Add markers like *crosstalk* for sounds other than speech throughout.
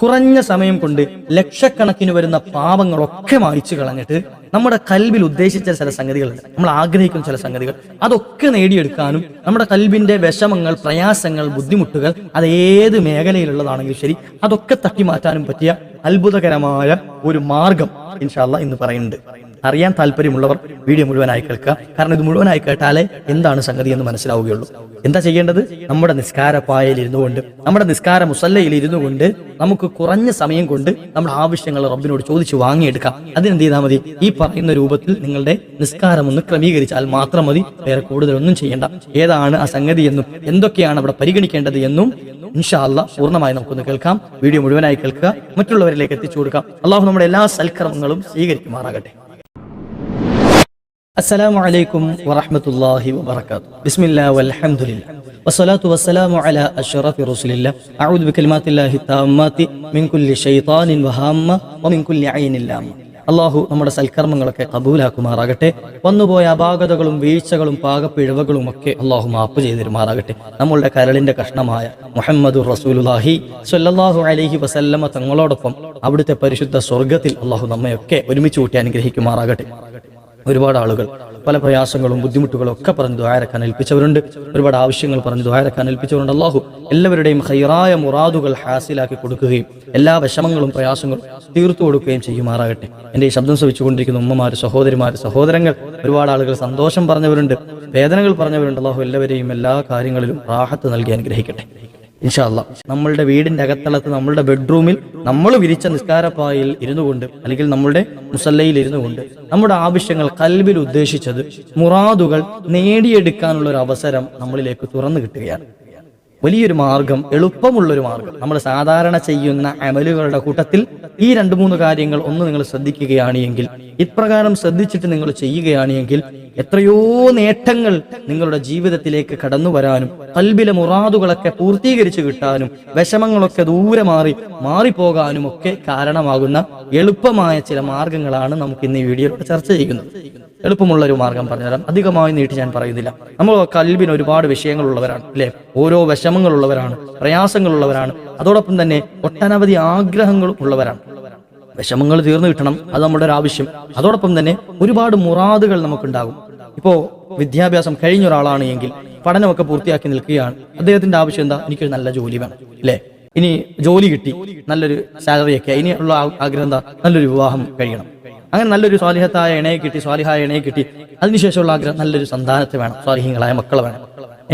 കുറഞ്ഞ സമയം കൊണ്ട് ലക്ഷക്കണക്കിന് വരുന്ന പാപങ്ങളൊക്കെ മായിച്ചു കളഞ്ഞിട്ട് നമ്മുടെ കൽവിൽ ഉദ്ദേശിച്ച ചില സംഗതികളുണ്ട് നമ്മൾ ആഗ്രഹിക്കുന്ന ചില സംഗതികൾ അതൊക്കെ നേടിയെടുക്കാനും നമ്മുടെ കൽവിന്റെ വിഷമങ്ങൾ പ്രയാസങ്ങൾ ബുദ്ധിമുട്ടുകൾ അത് ഏത് മേഖലയിലുള്ളതാണെങ്കിലും ശരി അതൊക്കെ തട്ടിമാറ്റാനും പറ്റിയ അത്ഭുതകരമായ ഒരു മാർഗം ഇൻഷാല്ല ഇന്ന് പറയുന്നുണ്ട്. അറിയാൻ താല്പര്യമുള്ളവർ വീഡിയോ മുഴുവനായി കേൾക്കുക. കാരണം ഇത് മുഴുവനായി കേട്ടാലേ എന്താണ് സംഗതി എന്ന് മനസ്സിലാവുകയുള്ളൂ. എന്താ ചെയ്യേണ്ടത്? നമ്മുടെ നിസ്കാര പായയിൽ കൊണ്ട് നമ്മുടെ നിസ്കാര മുസല്ലയിൽ ഇരുന്നു കൊണ്ട് നമുക്ക് കുറഞ്ഞ സമയം കൊണ്ട് നമ്മുടെ ആവശ്യങ്ങൾ റബ്ബിനോട് ചോദിച്ചു വാങ്ങിയെടുക്കാം. അതിനെന്ത് ചെയ്താൽ മതി? ഈ പറയുന്ന രൂപത്തിൽ നിങ്ങളുടെ നിസ്കാരം ഒന്ന് ക്രമീകരിച്ചാൽ മാത്രം മതി. വേറെ കൂടുതലൊന്നും ചെയ്യേണ്ട. ഏതാണ് ആ സംഗതി എന്നും എന്തൊക്കെയാണ് അവിടെ പരിഗണിക്കേണ്ടത് എന്നും ഇൻഷാല്ല പൂർണമായി നമുക്കൊന്ന് കേൾക്കാം. വീഡിയോ മുഴുവനായി കേൾക്കുക. മറ്റുള്ളവരിലേക്ക് എത്തിച്ചു കൊടുക്കാം. അള്ളാഹു നമ്മുടെ എല്ലാ സൽക്കർമ്മങ്ങളും സ്വീകരിക്കുമാറാകട്ടെ. അസ്സലാമു അലൈക്കും വറഹ്മത്തുള്ളാഹി لله ബിസ്മില്ലാഹി വൽഹംദുലില്ലാഹി. على വസ്സലാമു അലാ الله أعوذ അഊദു الله താമ്മാത്തി മിൻ കുല്ലി شيطان വഹാമ്മ വമിൻ കുല്ലി عين ലാമ്മ. അള്ളാഹു നമ്മുടെ സൽക്കർമ്മങ്ങളൊക്കെ കബൂലാക്കുമാറാകട്ടെ. വന്നുപോയ അപാകതകളും വീഴ്ചകളും പാകപ്പിഴവുകളും ഒക്കെ അള്ളാഹു മാപ്പ് ചെയ്തിരുമാറാകട്ടെ നമ്മളുടെ കരളിന്റെ കഷ്ണമായ മുഹമ്മദ് റസൂലുലാഹി സല്ലാഹു അലഹി വസല്ലമ തങ്ങളോടൊപ്പം അവിടുത്തെ പരിശുദ്ധ സ്വർഗത്തിൽ അള്ളാഹു നമ്മയൊക്കെ ഒരുമിച്ച് കൂട്ടി അനുഗ്രഹിക്കുമാറാകട്ടെ. ഒരുപാട് ആളുകൾ പല പ്രയാസങ്ങളും ബുദ്ധിമുട്ടുകളും ഒക്കെ പറഞ്ഞ് ദ്വാരക്കാൻ ഏൽപ്പിച്ചവരുണ്ട്. ഒരുപാട് ആവശ്യങ്ങൾ പറഞ്ഞ് ദ്വാരക്കാൻ ഏൽപ്പിച്ചവരുണ്ട്. അള്ളാഹു എല്ലാവരുടെയും ഹൈറായ മുറാദുകൾ ഹാസിലാക്കി കൊടുക്കുകയും എല്ലാ വിഷമങ്ങളും പ്രയാസങ്ങളും തീർത്തു കൊടുക്കുകയും ചെയ്യുമാറാകട്ടെ. എന്റെ ഈ ശബ്ദം ശ്രവിച്ചുകൊണ്ടിരിക്കുന്ന ഉമ്മമാര് സഹോദരിമാര് സഹോദരങ്ങൾ ഒരുപാട് ആളുകൾ സന്തോഷം പറഞ്ഞവരുണ്ട് വേദനകൾ പറഞ്ഞവരുണ്ട്. അള്ളാഹു എല്ലാവരെയും എല്ലാ കാര്യങ്ങളിലും റാഹത്ത് നൽകി അനുഗ്രഹിക്കട്ടെ. ഇൻഷാല്ല നമ്മളുടെ വീടിന്റെ അകത്തളത്ത് നമ്മളുടെ ബെഡ്റൂമിൽ നമ്മൾ വിരിച്ച നിസ്കാരപ്പായിൽ ഇരുന്നു കൊണ്ട് അല്ലെങ്കിൽ നമ്മളുടെ മുസല്ലയിൽ ഇരുന്നു കൊണ്ട് നമ്മുടെ ആവശ്യങ്ങൾ കൽബിൽ ഉദ്ദേശിച്ചത് മുറാദുകൾ നേടിയെടുക്കാനുള്ള ഒരു അവസരം നമ്മളിലേക്ക് തുറന്നു കിട്ടുകയാണ്. വലിയൊരു മാർഗം എളുപ്പമുള്ളൊരു മാർഗം. നമ്മൾ സാധാരണ ചെയ്യുന്ന അമലുകളുടെ കൂട്ടത്തിൽ ഈ രണ്ട് മൂന്ന് കാര്യങ്ങൾ ഒന്ന് നിങ്ങൾ ശ്രദ്ധിക്കുകയാണ് എങ്കിൽ ഇപ്രകാരം ശ്രദ്ധിച്ചിട്ട് നിങ്ങൾ ചെയ്യുകയാണ് എങ്കിൽ എത്രയോ നേട്ടങ്ങൾ നിങ്ങളുടെ ജീവിതത്തിലേക്ക് കടന്നു വരാനും കൽബിലെ മുറാദുകളൊക്കെ പൂർത്തീകരിച്ചു കിട്ടാനും വിഷമങ്ങളൊക്കെ ദൂരെ മാറി മാറിപ്പോകാനും ഒക്കെ കാരണമാകുന്ന എളുപ്പമായ ചില മാർഗങ്ങളാണ് നമുക്ക് ഇന്ന് ഈ വീഡിയോയിലൂടെ ചർച്ച ചെയ്യുന്നത്. എളുപ്പമുള്ള ഒരു മാർഗം പറഞ്ഞുതരാം. അധികമായി നീട്ടി ഞാൻ പറയുന്നില്ല. നമ്മൾ കൽബിന് ഒരുപാട് വിഷയങ്ങളുള്ളവരാണ് അല്ലെ? ഓരോ വിഷമങ്ങളുള്ളവരാണ് പ്രയാസങ്ങളുള്ളവരാണ്. അതോടൊപ്പം തന്നെ ഒട്ടനവധി ആഗ്രഹങ്ങളും ഉള്ളവരാണ്. വിഷമങ്ങൾ തീർന്നു കിട്ടണം അത് നമ്മുടെ ഒരു ആവശ്യം അതോടൊപ്പം തന്നെ ഒരുപാട് മുറാദുകൾ നമുക്കുണ്ടാകും. ഇപ്പോ വിദ്യാഭ്യാസം കഴിഞ്ഞ ഒരാളാണ് എങ്കിൽ പഠനമൊക്കെ പൂർത്തിയാക്കി നിൽക്കുകയാണ്. അദ്ദേഹത്തിന്റെ ആവശ്യം എന്താ? എനിക്കൊരു നല്ല ജോലി വേണം അല്ലേ? ഇനി ജോലി കിട്ടി നല്ലൊരു സാലറി ഒക്കെ ഇനിയുള്ള ആഗ്രഹം എന്താ? നല്ലൊരു വിവാഹം കഴിയണം. അങ്ങനെ നല്ലൊരു സ്വാലിഹത്തായ ഇണയെ കിട്ടി സ്വാലിഹായ ഇണയെ കിട്ടി അതിനുശേഷമുള്ള ആഗ്രഹം നല്ലൊരു സന്താനത്തെ വേണം സ്വാലിഹ്യങ്ങളായ മക്കളെ വേണം.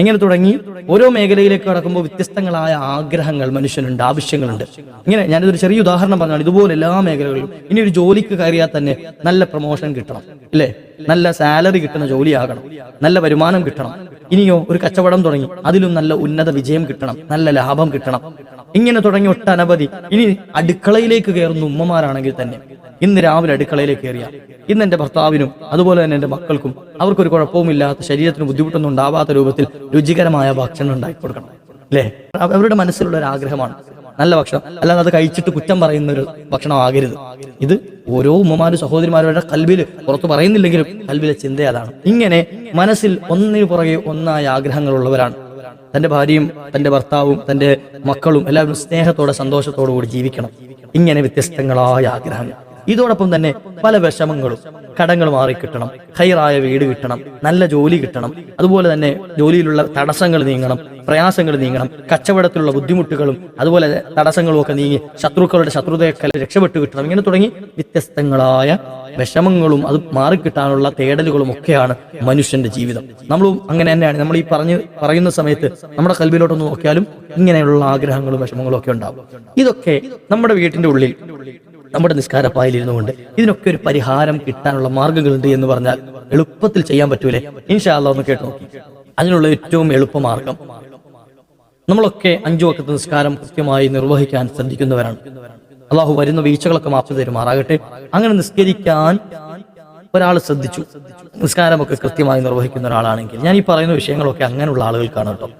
എങ്ങനെ തുടങ്ങി ഓരോ മേഖലയിലേക്ക് കടക്കുമ്പോൾ വ്യത്യസ്തങ്ങളായ ആഗ്രഹങ്ങൾ മനുഷ്യനുണ്ട് ആവശ്യങ്ങളുണ്ട്. ഇങ്ങനെ ഞാനിതൊരു ചെറിയ ഉദാഹരണം പറഞ്ഞാണ് ഇതുപോലെ എല്ലാ മേഖലകളിലും ഇനി ഒരു ജോലിക്ക് കയറിയാൽ തന്നെ നല്ല പ്രൊമോഷൻ കിട്ടണം അല്ലേ? നല്ല സാലറി കിട്ടുന്ന ജോലിയാകണം നല്ല വരുമാനം കിട്ടണം. ഇനിയോ ഒരു കച്ചവടം തുടങ്ങി അതിലും നല്ല ഉന്നത വിജയം കിട്ടണം നല്ല ലാഭം കിട്ടണം. ഇങ്ങനെ തുടങ്ങി ഒട്ടനവധി. ഇനി അടുക്കളയിലേക്ക് കയറുന്ന ഉമ്മമാരാണെങ്കിൽ തന്നെ ഇന്ന് രാവിലെ അടുക്കളയിലേക്ക് കയറിയ. ഇന്ന് എന്റെ ഭർത്താവിനും അതുപോലെ തന്നെ എന്റെ മക്കൾക്കും അവർക്കൊരു കുഴപ്പവുമില്ലാത്ത ശരീരത്തിന് ബുദ്ധിമുട്ടൊന്നും ഉണ്ടാവാത്ത രൂപത്തിൽ രുചികരമായ ഭക്ഷണം ഉണ്ടാക്കി കൊടുക്കണം. അല്ലേ? അവരുടെ മനസ്സിലുള്ള ഒരു ആഗ്രഹമാണ്. നല്ല ഭക്ഷണം. അല്ലാതെ അത് കഴിച്ചിട്ട് കുറ്റം പറയുന്ന ഒരു ഭക്ഷണം ആകരുത്. ഇത് ഓരോ ഉമ്മമാരും സഹോദരിമാരുടെ കൽവിൽ പുറത്തു പറയുന്നില്ലെങ്കിലും കൽവിലെ ചിന്ത അതാണ്. ഇങ്ങനെ മനസ്സിൽ ഒന്നിനു പുറകെ ഒന്നായ ആഗ്രഹങ്ങളുള്ളവരാണ്. തന്റെ ഭാര്യയും തന്റെ ഭർത്താവും തന്റെ മക്കളും എല്ലാവരും സ്നേഹത്തോടെ സന്തോഷത്തോടു കൂടി ജീവിക്കണം. ഇങ്ങനെ വ്യത്യസ്തങ്ങളായ ആഗ്രഹങ്ങൾ. ഇതോടൊപ്പം തന്നെ പല വിഷമങ്ങളും കടങ്ങൾ മാറിക്കിട്ടണം ഹൈറായ വീട് കിട്ടണം നല്ല ജോലി കിട്ടണം അതുപോലെ തന്നെ ജോലിയിലുള്ള തടസ്സങ്ങൾ നീങ്ങണം പ്രയാസങ്ങൾ നീങ്ങണം കച്ചവടത്തിലുള്ള ബുദ്ധിമുട്ടുകളും അതുപോലെ തടസ്സങ്ങളും ഒക്കെ നീങ്ങി ശത്രുക്കളുടെ ശത്രുതയൊക്കെ രക്ഷപ്പെട്ടു കിട്ടണം. ഇങ്ങനെ തുടങ്ങി വ്യത്യസ്തങ്ങളായ വിഷമങ്ങളും അത് മാറിക്കിട്ടാനുള്ള തേടലുകളും ഒക്കെയാണ് മനുഷ്യന്റെ ജീവിതം. നമ്മളും അങ്ങനെ തന്നെയാണ്. നമ്മൾ ഈ പറഞ്ഞ് പറയുന്ന സമയത്ത് നമ്മുടെ കൽവിലോട്ടൊന്ന് നോക്കിയാലും ഇങ്ങനെയുള്ള ആഗ്രഹങ്ങളും വിഷമങ്ങളും ഒക്കെ ഉണ്ടാവും. ഇതൊക്കെ നമ്മുടെ വീട്ടിന്റെ ഉള്ളിൽ നമ്മുടെ നിസ്കാരപ്പായിൽ ഇരുന്നുകൊണ്ട് ഇതിനൊക്കെ ഒരു പരിഹാരം കിട്ടാനുള്ള മാർഗങ്ങളുണ്ട് എന്ന് പറഞ്ഞാൽ എളുപ്പത്തിൽ ചെയ്യാൻ പറ്റൂലേ? ഇൻഷാല്ല ഒന്ന് കേട്ടു നോക്കി. അതിനുള്ള ഏറ്റവും എളുപ്പ മാർഗം നമ്മളൊക്കെ അഞ്ചു വക്കത്ത് നിസ്കാരം കൃത്യമായി നിർവഹിക്കാൻ ശ്രദ്ധിക്കുന്നവരാണ്. അള്ളാഹു വരുന്ന വീഴ്ചകളൊക്കെ മാപ്പ് തരുമാറാകട്ടെ. അങ്ങനെ നിസ്കരിക്കാൻ ഒരാൾ ശ്രദ്ധിച്ചു. നിസ്കാരമൊക്കെ കൃത്യമായി നിർവഹിക്കുന്ന ഒരാളാണെങ്കിൽ. ഞാൻ ഈ പറയുന്ന വിഷയങ്ങളൊക്കെ അങ്ങനെയുള്ള ആളുകൾക്കാണ് കേട്ടോ.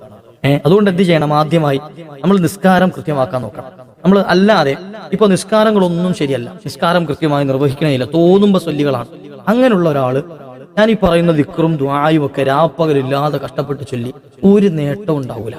ഏഹ് അതുകൊണ്ട് എന്ത് ചെയ്യണം? ആദ്യമായി നമ്മൾ നിസ്കാരം കൃത്യമാക്കാൻ നോക്കണം. നമ്മൾ അല്ലാതെ ഇപ്പൊ നിസ്കാരങ്ങളൊന്നും ശരിയല്ല. നിസ്കാരം കൃത്യമായി നിർവഹിക്കണില്ല തോന്നുമ്പോ ചൊല്ലികളാണ്. അങ്ങനെയുള്ള ഒരാൾ ഞാൻ ഈ പറയുന്ന വിക്രും ദ്വായും ഒക്കെ രാപ്പകലില്ലാതെ കഷ്ടപ്പെട്ട് ചൊല്ലി ഒരു നേട്ടം ഉണ്ടാവൂല.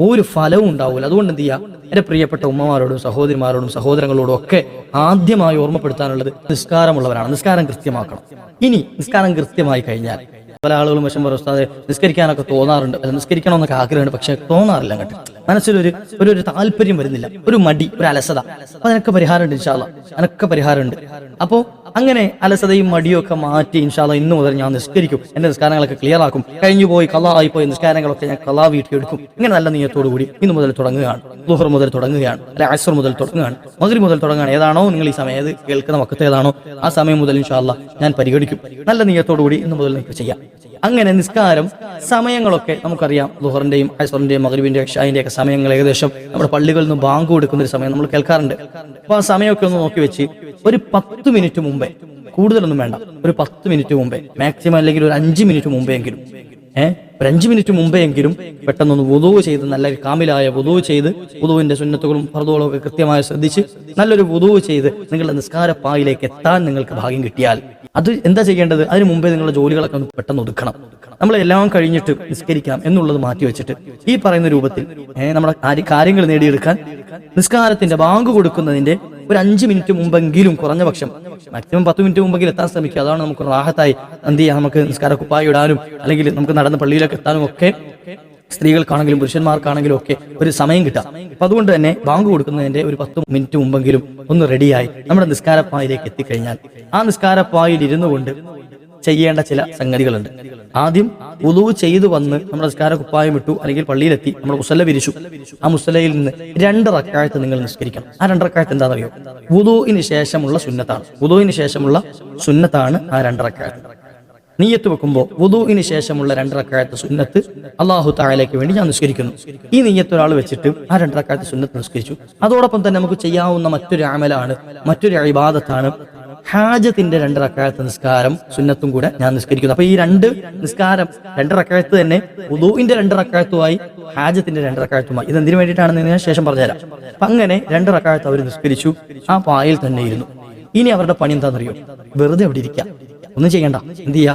ഒരു ഫലവും ഉണ്ടാവില്ല അതുകൊണ്ട് എന്ത് ചെയ്യുക എന്റെ പ്രിയപ്പെട്ട ഉമ്മമാരോടും സഹോദരിമാരോടും സഹോദരങ്ങളോടും ഒക്കെ ആദ്യമായി ഓർമ്മപ്പെടുത്താനുള്ളത് നിസ്കാരമുള്ളവരാണ്. നിസ്കാരം കൃത്യമാക്കണം. ഇനി നിസ്കാരം കൃത്യമായി കഴിഞ്ഞാൽ പല ആളുകളും വശം പറയും നിസ്കരിക്കാനൊക്കെ തോന്നാറുണ്ട്. നിസ്കരിക്കണമെന്നൊക്കെ ആഗ്രഹമുണ്ട് പക്ഷെ തോന്നാറില്ല അങ്ങോട്ട്. മനസ്സിലൊരു ഒരു ഒരു താല്പര്യം വരുന്നില്ല. ഒരു മടി ഒരു അലസത. അപ്പൊ അതിനൊക്കെ പരിഹാരമുണ്ട് ഇൻഷാല്ല അതിനൊക്കെ പരിഹാരമുണ്ട്. അപ്പോൾ അങ്ങനെ അലസതയും മടിയൊക്കെ മാറ്റി ഇൻഷാല്ല ഇന്ന് മുതൽ ഞാൻ നിസ്കരിക്കും. എന്റെ നിസ്കാരങ്ങളൊക്കെ ക്ലിയർ ആക്കും. കഴിഞ്ഞു പോയി കലായി പോയി നിസ്കാരങ്ങളൊക്കെ ഞാൻ കലാ വീട്ടിയെടുക്കും ഇങ്ങനെ നല്ല നീയത്തോടു കൂടി ഇന്ന് മുതൽ തുടങ്ങുകയാണ്. ലുഹർ മുതൽ തുടങ്ങുകയാണ്. അല്ലെ അസർ മുതൽ തുടങ്ങുകയാണ്. മകരി മുതൽ തുടങ്ങുകയാണ്. ഏതാണോ നിങ്ങൾ ഈ സമയത്ത് കേൾക്കുന്ന വക്കത്ത് ഏതാണോ ആ സമയം മുതൽ ഇൻഷാല്ല ഞാൻ പരിഗണിക്കും. നല്ല നീയത്തോടു കൂടി ഇന്ന് മുതൽ നിങ്ങൾക്ക് ചെയ്യാം. അങ്ങനെ നിസ്കാരം സമയങ്ങളൊക്കെ നമുക്കറിയാം. ലുഹറിന്റെയും അസറിന്റെയും മകരുവിന്റെയും ഷാഹിന്റെ ഒക്കെ സമയങ്ങൾ ഏകദേശം നമ്മുടെ പള്ളികളിൽ നിന്ന് ബാങ്ക് കൊടുക്കുന്ന ഒരു സമയം നമ്മൾ കേൾക്കാറുണ്ട്. അപ്പൊ ആ സമയമൊക്കെ ഒന്ന് നോക്കി വെച്ച് ഒരു പത്ത് മിനിറ്റ് മുമ്പേ കൂടുതലൊന്നും വേണ്ട. ഒരു പത്ത് മിനിറ്റ് മുമ്പേ മാക്സിമം അല്ലെങ്കിൽ ഒരു അഞ്ച് മിനിറ്റ് മുമ്പേ എങ്കിലും ഏഹ് ഒരു അഞ്ച് മിനിറ്റ് മുമ്പേ എങ്കിലും പെട്ടെന്നൊന്ന് വുതു ചെയ്ത് നല്ല കാമിലായ വുതു ചെയ്ത് വുതുവിന്റെ സുന്നത്തുകളും ഫർദുകളും ഒക്കെ കൃത്യമായി ശ്രദ്ധിച്ച് നല്ലൊരു വുതു ചെയ്ത് നിങ്ങളുടെ നിസ്കാര നിസ്കാരപ്പായിലേക്ക് എത്താൻ നിങ്ങൾക്ക് ഭാഗ്യം കിട്ടിയാൽ. അത് എന്താ ചെയ്യേണ്ടത്? അതിന് മുമ്പേ നിങ്ങളുടെ ജോലികളൊക്കെ ഒന്ന് പെട്ടെന്ന് ഒതുക്കണം. നമ്മളെല്ലാം കഴിഞ്ഞിട്ട് നിസ്കരിക്കാം എന്നുള്ളത് മാറ്റി വെച്ചിട്ട് ഈ പറയുന്ന രൂപത്തിൽ നമ്മുടെ കാര്യ- കാര്യങ്ങൾ നേടിയെടുക്കാൻ നിസ്കാരത്തിന്റെ ബാങ്ക് കൊടുക്കുന്നതിന്റെ ഒരു അഞ്ച് മിനിറ്റ് മുമ്പെങ്കിലും കുറഞ്ഞ പക്ഷം. മാക്സിമം പത്ത് മിനിറ്റ് മുമ്പെങ്കിലും എത്താൻ ശ്രമിക്കുക. അതാണ് നമുക്ക് റാഹത്തായി എന്ത് ചെയ്യാം? നമുക്ക് നിസ്കാര കുപ്പായി ഇടാനും അല്ലെങ്കിൽ നമുക്ക് നടന്ന് പള്ളിയിലേക്ക് എത്താനും ഒക്കെ സ്ത്രീകൾക്കാണെങ്കിലും പുരുഷന്മാർക്കാണെങ്കിലും ഒക്കെ ഒരു സമയം കിട്ടാം അപ്പൊ അതുകൊണ്ട് തന്നെ ബാങ്ക് കൊടുക്കുന്നതിന്റെ ഒരു പത്ത് മിനിറ്റ് മുമ്പെങ്കിലും ഒന്ന് റെഡിയായി നമ്മുടെ നിസ്കാരപ്പായിലേക്ക് എത്തിക്കഴിഞ്ഞാൽ ആ നിസ്കാരപ്പായിൽ ഇരുന്നു കൊണ്ട് ചെയ്യേണ്ട ചില സംഗതികളുണ്ട്. ആദ്യം ഉലു ചെയ്തു വന്ന് നമ്മുടെ നിസ്കാര കുപ്പായം ഇട്ടു അല്ലെങ്കിൽ പള്ളിയിലെത്തി നമ്മൾ മുസല്ല വിരിച്ചു. ആ മുസലയിൽ നിന്ന് രണ്ട് റക്കായത്ത് നിങ്ങൾ നിസ്കരിക്കണം. ആ രണ്ട് റക്കായത്ത് എന്താണെന്നറിയോ? ഉലുവിന് ശേഷമുള്ള സുന്നത്താണ്. ഉലുവിന് ശേഷമുള്ള സുന്നത്താണ് ആ രണ്ട് റക്കായത്ത്. നീയത്ത് വെക്കുമ്പോൾ ഉദുവിന് ശേഷമുള്ള രണ്ട് റക്കായത്ത് സുന്നത്ത് അള്ളാഹു താഴേക്ക് വേണ്ടി ഞാൻ നിസ്കരിക്കുന്നു. ഈ നീയത്ത് ഒരാൾ വെച്ചിട്ട് ആ രണ്ട് റക്കായത്ത് സുന്നത്ത് നിസ്കരിച്ചു. അതോടൊപ്പം തന്നെ നമുക്ക് ചെയ്യാവുന്ന മറ്റൊരു അമലാണ് മറ്റൊരു അഴിബാദത്താണ് ഹാജത്തിന്റെ രണ്ട് റക്കായത്ത് നിസ്കാരം സുന്നത്തും കൂടെ ഞാൻ നിസ്കരിക്കുന്നു. അപ്പൊ ഈ രണ്ട് നിസ്കാരം രണ്ട് റക്കായത്ത് തന്നെ ഉദുവിന്റെ രണ്ട് റക്കായത്തുമായി ഹാജത്തിന്റെ രണ്ട് റക്കായത്തുമായി. ഇത് എന്തിനു വേണ്ടിയിട്ടാണെന്ന് ഞാൻ ശേഷം പറഞ്ഞുതരാം. അപ്പൊ അങ്ങനെ രണ്ട് റക്കായത്ത് അവർ നിസ്കരിച്ചു. ആ പായയിൽ തന്നെ ഇരുന്നു. ഇനി അവരുടെ പണി എന്താണെന്നറിയോ? വെറുതെ അവിടെ ഇരിക്കാം ഒന്നും ചെയ്യണ്ട. എന്ത് ചെയ്യാ?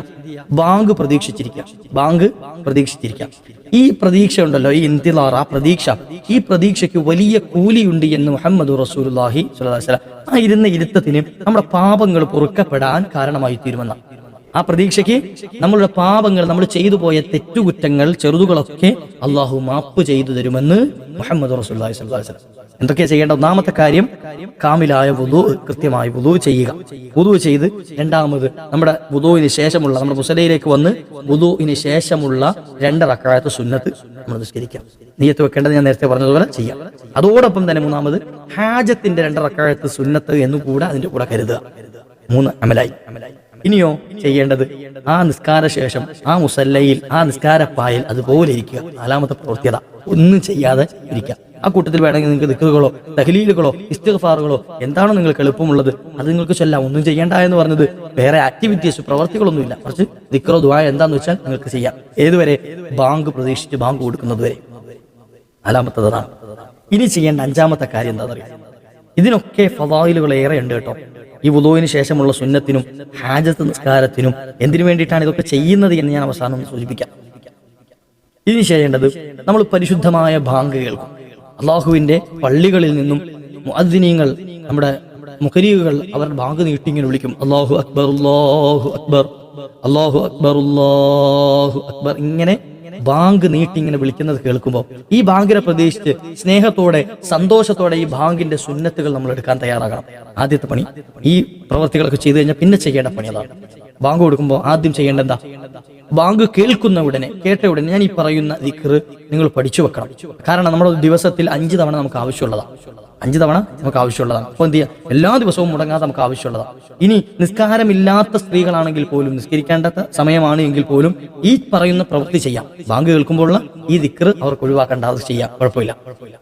ബാങ്ക് പ്രതീക്ഷിച്ചിരിക്കാം. ബാങ്ക് പ്രതീക്ഷിച്ചിരിക്കാം. ഈ പ്രതീക്ഷ ഉണ്ടല്ലോ ഈ ഇന്തിലാർ ആ പ്രതീക്ഷ. ഈ പ്രതീക്ഷയ്ക്ക് വലിയ കൂലിയുണ്ട് എന്ന് മുഹമ്മദ് അലൈഹി വസല്ലം ആ ഇരുന്ന ഇരുത്തത്തിന് നമ്മുടെ പാപങ്ങൾ പൊറുക്കപ്പെടാൻ കാരണമായി തീരുമെന്ന. ആ പ്രതീക്ഷയ്ക്ക് നമ്മളുടെ പാപങ്ങൾ നമ്മൾ ചെയ്തു പോയ തെറ്റുകുറ്റങ്ങൾ ചെറുതുകളൊക്കെ അള്ളാഹു മാപ്പ് ചെയ്തു തരുമെന്ന് മുഹമ്മദ് റസൂല്ലാഹി വസല്ലം. എന്തൊക്കെയാ ചെയ്യേണ്ട ഒന്നാമത്തെ കാര്യം കാമിലായ വുദു കൃത്യമായി വുദു ചെയ്യുക. വുദു ചെയ്ത് രണ്ടാമത് നമ്മുടെ വുദുവിന് ശേഷമുള്ള നമ്മുടെ മുസലയിലേക്ക് വന്ന് വുദുവിന് ശേഷമുള്ള രണ്ട് റക്കായത്ത് സുന്നത്ത് നമ്മൾ നിസ്കരിക്കാം. നീയത്ത് വെക്കേണ്ടത് ഞാൻ നേരത്തെ പറഞ്ഞതുപോലെ ചെയ്യാം. അതോടൊപ്പം തന്നെ മൂന്നാമത് ഹാജത്തിന്റെ രണ്ട് റക്കായത്ത് സുന്നത്ത് എന്നും കൂടെ അതിന്റെ കൂടെ കരുതുക. മൂന്ന് അമലായി അമലായി. ഇനിയോ ചെയ്യേണ്ടത് ആ നിസ്കാര ശേഷം ആ മുസല്ലയിൽ ആ നിസ്കാര പായൽ അതുപോലെ ഇരിക്കുക. നാലാമത്തെ പ്രവൃത്തിയത. ഒന്നും ചെയ്യാതെ ഇരിക്കുക. ആ കൂട്ടത്തിൽ വേണമെങ്കിൽ നിങ്ങൾക്ക് ദിക്കുകളോ തഹലീലുകളോ ഇസ്തിഗ്ഫാറുകളോ എന്താണോ നിങ്ങൾക്ക് എളുപ്പമുള്ളത് അത് നിങ്ങൾക്ക് ചൊല്ലാം. ഒന്നും ചെയ്യേണ്ട എന്ന് പറഞ്ഞത് വേറെ ആക്ടിവിറ്റീസ് പ്രവർത്തികളൊന്നുമില്ല. കുറച്ച് ദിക്കറോ ദുആ എന്താന്ന് വെച്ചാൽ നിങ്ങൾക്ക് ചെയ്യാം. ഏതുവരെ? ബാങ്ക് പ്രതീക്ഷിച്ച് ബാങ്ക് കൊടുക്കുന്നത് വരെ. നാലാമത്തേതാണ് ഇനി ചെയ്യേണ്ട അഞ്ചാമത്തെ കാര്യം എന്താ പറയുക ഇതിനൊക്കെ ഫവായിലുകൾ ഏറെ ഉണ്ട് കേട്ടോ. ഈ വുദുവിന് ശേഷമുള്ള സുന്നത്തിനും ഹാജത്ത് നിസ്കാരത്തിനും എന്തിനു വേണ്ടിയിട്ടാണ് ഇതൊക്കെ ചെയ്യുന്നത് എന്ന് ഞാൻ അവസാനം സൂചിപ്പിക്കാം. ഇനി ചെയ്യേണ്ടത് നമ്മൾ പരിശുദ്ധമായ ബാങ്ക് കേൾക്കും. അള്ളാഹുവിന്റെ പള്ളികളിൽ നിന്നും മുഅദ്ദിനീങ്ങൾ നമ്മുടെ മുഖരീകൾ അവർ ബാങ്ക് നീട്ടി ഇങ്ങനെ വിളിക്കും. അള്ളാഹു അക്ബർ അള്ളാഹു അക്ബർ അള്ളാഹു അക്ബർ അള്ളാഹു അക്ബർ. ഇങ്ങനെ ബാങ്ക് നീട്ടി ഇങ്ങനെ വിളിക്കുന്നത് കേൾക്കുമ്പോൾ ഈ ബാങ്കിനെ പ്രതീക്ഷിച്ച് സ്നേഹത്തോടെ സന്തോഷത്തോടെ ഈ ബാങ്കിന്റെ സുന്നത്തുകൾ നമ്മൾ എടുക്കാൻ തയ്യാറാകണം. ആദ്യത്തെ പണി ഈ പ്രവർത്തികളൊക്കെ ചെയ്തു കഴിഞ്ഞാൽ പിന്നെ ചെയ്യേണ്ട പണി അതാണ്. ബാങ്ക് കൊടുക്കുമ്പോൾ ആദ്യം ചെയ്യേണ്ട എന്താ ബാങ്ക് കേൾക്കുന്ന ഉടനെ കേട്ട ഉടനെ ഞാൻ ഈ പറയുന്ന ദിക്കറ് നിങ്ങൾ പഠിച്ചു വെക്കണം. കാരണം നമ്മുടെ ദിവസത്തിൽ അഞ്ച് തവണ നമുക്ക് ആവശ്യമുള്ളതാണ് അഞ്ച് തവണ നമുക്ക് ആവശ്യമുള്ളതാണ്. അപ്പോൾ എന്ത് ചെയ്യുക എല്ലാ ദിവസവും മുടങ്ങാതെ നമുക്ക് ആവശ്യമുള്ളതാണ് ഇനി നിസ്കാരമില്ലാത്ത സ്ത്രീകളാണെങ്കിൽ പോലും നിസ്കരിക്കേണ്ടാത്ത സമയമാണ് എങ്കിൽ പോലും ഈ പറയുന്ന പ്രവൃത്തി ചെയ്യാം. ബാങ്ക് കേൾക്കുമ്പോഴുള്ള ഈ ദിക്റ് അവർക്ക് ഒഴിവാക്കേണ്ട അത് ചെയ്യാം. കുഴപ്പമില്ല.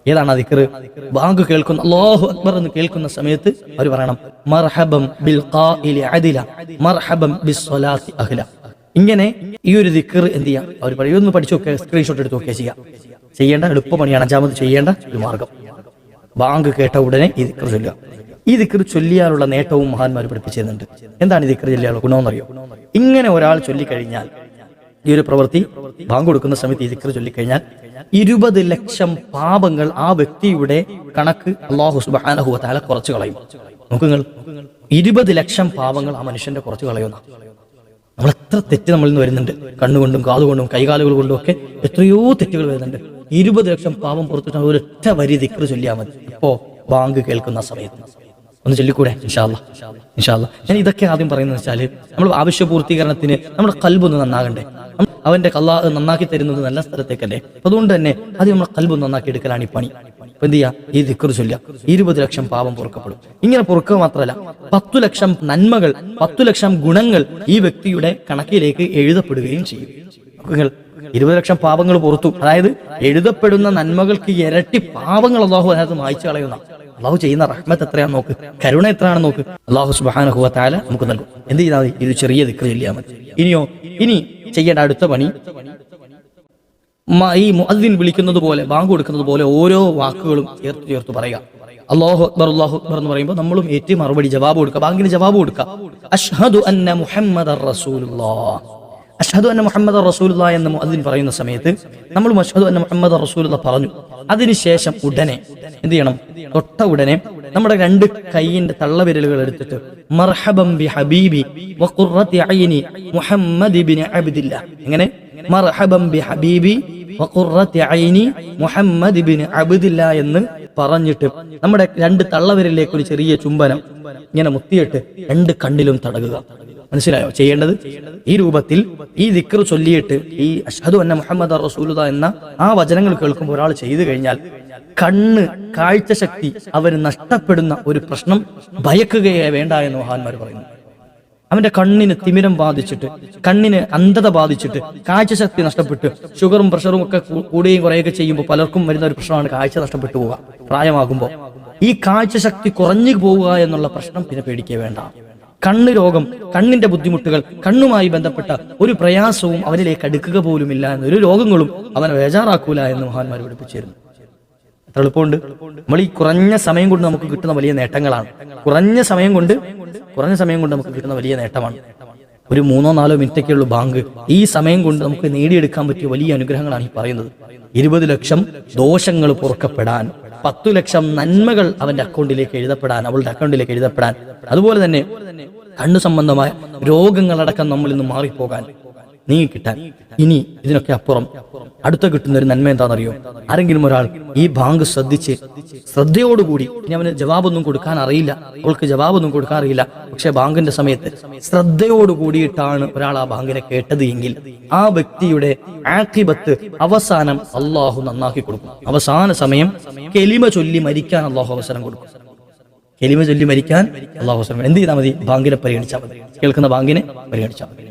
ഏതാണ് ആ ദിക്റ് ബാങ്ക് കേൾക്കുന്ന അള്ളാഹു അക്ബർ എന്ന് കേൾക്കുന്ന സമയത്ത് അവർ പറയണം മർഹബം ബിൽ മർഹബം അഹ്ല ഇങ്ങനെ ഈ ഒരു ദിക്കർ എന്ത് ചെയ്യാം? അവർ പറയും ഒന്ന് പഠിച്ചു നോക്കുക സ്ക്രീൻഷോട്ട് എടുത്ത് നോക്കുക ചെയ്യാം. ചെയ്യേണ്ട എളുപ്പമണിയാണ് അഞ്ചാമത് ചെയ്യേണ്ട ഒരു മാർഗം. ബാങ്ക് കേട്ട ഉടനെ ഈ ദിക്കർ ചൊല്ലുക. ഈ ദിക്കർ ചൊല്ലിയാലുള്ള നേട്ടവും മഹാന്മാർ പഠിപ്പിച്ചിരുന്നുണ്ട്. എന്താണ് ഈ ദിക്കർ ചൊല്ലിയാലുള്ള ഗുണമെന്നറിയോ? ഇങ്ങനെ ഒരാൾ ചൊല്ലിക്കഴിഞ്ഞാൽ ഈ ഒരു പ്രവൃത്തി ബാങ്ക് കൊടുക്കുന്ന സമയത്ത് ഈ ദിക്കർ ചൊല്ലിക്കഴിഞ്ഞാൽ ഇരുപത് ലക്ഷം പാപങ്ങൾ ആ വ്യക്തിയുടെ കണക്ക് അള്ളാഹു സുബാനഹുവത്താല താല കുറച്ച് കളയും. നോക്ക് നിങ്ങൾ ഇരുപത് ലക്ഷം പാവങ്ങൾ ആ മനുഷ്യന്റെ കുറച്ച് കളയുന്ന. നമ്മൾ എത്ര തെറ്റ് നമ്മളിൽ നിന്ന് വരുന്നുണ്ട്. കണ്ണുകൊണ്ടും കാതുകൊണ്ടും കൈകാലുകൾ കൊണ്ടും ഒക്കെ എത്രയോ തെറ്റുകൾ വരുന്നുണ്ട്. ഇരുപത് ലക്ഷം പാവം പുറത്തിട്ട് ഒരൊറ്റ വരി ദിക്കർ ചൊല്ലിയാൽ മതി. ഇപ്പോ ബാങ്ക് കേൾക്കുന്ന സമയത്ത്. ഒന്ന് ചൊല്ലിക്കൂടെ? ഇൻഷാല്ല ഇൻഷാല്ല ഞാൻ ഇതൊക്കെ ആദ്യം പറയുന്നത് വെച്ചാൽ നമ്മൾ ആവശ്യ പൂർത്തീകരണത്തിന് നമ്മുടെ കൽബൊന്ന് നന്നാകണ്ടേ? അവന്റെ കല്ലാ നന്നാക്കി തരുന്നത് നല്ല സ്ഥലത്തേക്കല്ലേ? അതുകൊണ്ട് തന്നെ അത് നമ്മൾ കൽബ് നന്നാക്കി എടുക്കലാണ് ഈ പണി. അപ്പൊ എന്ത് ചെയ്യാ? ഈ ദിക്കറ് ചൊല്ലുക. ഇരുപത് ലക്ഷം പാപം പൊറുക്കപ്പെടും. ഇങ്ങനെ പൊറുക്കുക മാത്രമല്ല പത്തു ലക്ഷം നന്മകൾ പത്തു ലക്ഷം ഗുണങ്ങൾ ഈ വ്യക്തിയുടെ കണക്കിലേക്ക് എഴുതപ്പെടുകയും ചെയ്യും. ഇരുപത് ലക്ഷം പാപങ്ങൾ പുറത്തു. അതായത് എഴുതപ്പെടുന്ന നന്മകൾക്ക് ഇരട്ടി പാപങ്ങൾ അള്ളാഹു അതിനകത്ത് മായ്ച്ചു കളയുന്ന. അള്ളാഹു ചെയ്യുന്ന റഹ്മത്ത് എത്രയാണെന്ന് നോക്ക്? കരുണ എത്രയാണെന്ന് നോക്ക്? അള്ളാഹു സുബാന താല നമുക്ക് നൽകും. എന്ത് ചെയ്താൽ ഇത് ചെറിയ ദിക്ർ ചൊല്ലിയാൽ മതി. ഇനിയോ ഇനി ചെയ്യേണ്ട അടുത്ത പണി? ഈ മുഅദ്ദിൻ വിളിക്കുന്നത് പോലെ ബാങ്ക് കൊടുക്കുന്നത് പോലെ ഓരോ വാക്കുകളും ചേർത്ത് ചേർത്ത് പറയുക. അള്ളാഹു അക്ബർ അള്ളാഹു അക്ബർ എന്ന് പറയുമ്പോൾ നമ്മളും ഏറ്റവും മറുപടി ജവാബ് കൊടുക്കുക ബാങ്കിന് ജവാബ് കൊടുക്കുക. അഷ്ഹദു അന്ന മുഹമ്മദ് അഷ്ഹദു അന്ന മുഹമ്മദ് റസൂലുള്ള എന്ന് മുഅദ്ദിൻ പറയുന്ന സമയത്ത് നമ്മൾ അഷ്ഹദു അന്ന മുഹമ്മദ് റസൂലുള്ള പറഞ്ഞു. അതിനുശേഷം ഉടനെ എന്ത് ചെയ്യണം? തൊട്ട ഉടനെ നമ്മുടെ രണ്ട് കൈയിന്റെ തള്ളവിരലുകൾ എടുത്തിട്ട് മർഹബം ബി ഹബീബി ഐനി മുഹമ്മദ് അബ്ദില്ല. എങ്ങനെ? മർഹബം ബി ഹബീബി ഐനി മുഹമ്മദ് അബ്ദില്ല എന്ന് പറഞ്ഞിട്ട് നമ്മുടെ രണ്ട് തള്ളവിരലിലേക്ക് ഒരു ചെറിയ ചുംബനം ഇങ്ങനെ മുത്തിയിട്ട് രണ്ട് കണ്ണിലും തടകുക. മനസ്സിലായോ? ചെയ്യേണ്ടത്? ഈ രൂപത്തിൽ ഈ ദിക്ർ ചൊല്ലിയിട്ട് ഈ അഷ്ഹദു അന്ന മുഹമ്മദ് റസൂലുദ എന്ന ആ വചനങ്ങൾ കേൾക്കുമ്പോൾ ഒരാൾ ചെയ്തു കഴിഞ്ഞാൽ കണ്ണ് കാഴ്ച ശക്തി അവന് നഷ്ടപ്പെടുന്ന ഒരു പ്രശ്നം ഭയക്കുകയേ വേണ്ട എന്ന് മഹാന്മാർ പറയുന്നു. അവന്റെ കണ്ണിന് തിമിരം ബാധിച്ചിട്ട് കണ്ണിന് അന്ധത ബാധിച്ചിട്ട് കാഴ്ചശക്തി നഷ്ടപ്പെട്ട് ഷുഗറും പ്രഷറും ഒക്കെ കൂടുകയും കുറയുകയൊക്കെ ചെയ്യുമ്പോൾ പലർക്കും വരുന്ന ഒരു പ്രശ്നമാണ് കാഴ്ച നഷ്ടപ്പെട്ടു പോവുക പ്രായമാകുമ്പോൾ. ഈ കാഴ്ചശക്തി കുറഞ്ഞു പോവുക എന്നുള്ള പ്രശ്നം പിന്നെ പേടിക്കേ വേണ്ട. കണ്ണ് രോഗം കണ്ണിന്റെ ബുദ്ധിമുട്ടുകൾ കണ്ണുമായി ബന്ധപ്പെട്ട ഒരു പ്രയാസവും അവനിലേക്ക് അടുക്കുക പോലുമില്ല എന്നൊരു രോഗങ്ങളും അവനെ വേജാറാക്കൂല എന്ന് മഹാന്മാർ പഠിപ്പിച്ചിരുന്നു. എത്ര എളുപ്പമുണ്ട്? നമ്മൾ ഈ കുറഞ്ഞ സമയം കൊണ്ട് നമുക്ക് കിട്ടുന്ന വലിയ നേട്ടങ്ങളാണ്. കുറഞ്ഞ സമയം കൊണ്ട് കുറഞ്ഞ സമയം കൊണ്ട് നമുക്ക് കിട്ടുന്ന വലിയ നേട്ടമാണ്. ഒരു മൂന്നോ നാലോ മിനിറ്റൊക്കെ ഉള്ളൂ ബാങ്ക്. ഈ സമയം കൊണ്ട് നമുക്ക് നേടിയെടുക്കാൻ പറ്റിയ വലിയ അനുഗ്രഹങ്ങളാണ് ഈ പറയുന്നത്. ഇരുപത് ലക്ഷം ദോഷങ്ങൾ പുറക്കപ്പെടാൻ പത്തു ലക്ഷം നന്മകൾ അവന്റെ അക്കൗണ്ടിലേക്ക് എഴുതപ്പെടാൻ അവളുടെ അക്കൗണ്ടിലേക്ക് എഴുതപ്പെടാൻ. അതുപോലെ തന്നെ കണ്ണു സംബന്ധമായ രോഗങ്ങളടക്കം നമ്മളിൽ നിന്ന് മാറിപ്പോകാൻ. നീങ്ങി കിട്ടാൻ. ഇനി ഇതിനൊക്കെ അപ്പുറം അടുത്ത കിട്ടുന്ന ഒരു നന്മ എന്താണെന്നറിയോ? ആരെങ്കിലും ഒരാൾ ഈ ബാങ്ക് ശ്രദ്ധിച്ച് ശ്രദ്ധയോടുകൂടി ഇനി അവന് ജവാബൊന്നും കൊടുക്കാൻ അറിയില്ല. അവൾക്ക് ജവാബൊന്നും കൊടുക്കാൻ അറിയില്ല. പക്ഷെ ബാങ്കിന്റെ സമയത്ത് ശ്രദ്ധയോട് കൂടിയിട്ടാണ് ഒരാൾ ആ ബാങ്കിനെ കേട്ടത് എങ്കിൽ ആ വ്യക്തിയുടെ ആക്കിബത്ത് അവസാനം അള്ളാഹു നന്നാക്കി കൊടുക്കും. അവസാന സമയം കെലിമ ചൊല്ലി മരിക്കാൻ അള്ളാഹു അവസരം കൊടുക്കും. കെലിമ ചൊല്ലി മരിക്കാൻ അള്ളാഹു എന്ത് ചെയ്താൽ മതി? ബാങ്കിനെ പരിഗണിച്ചാൽ മതി. കേൾക്കുന്ന ബാങ്കിനെ പരിഗണിച്ചാൽ മതി.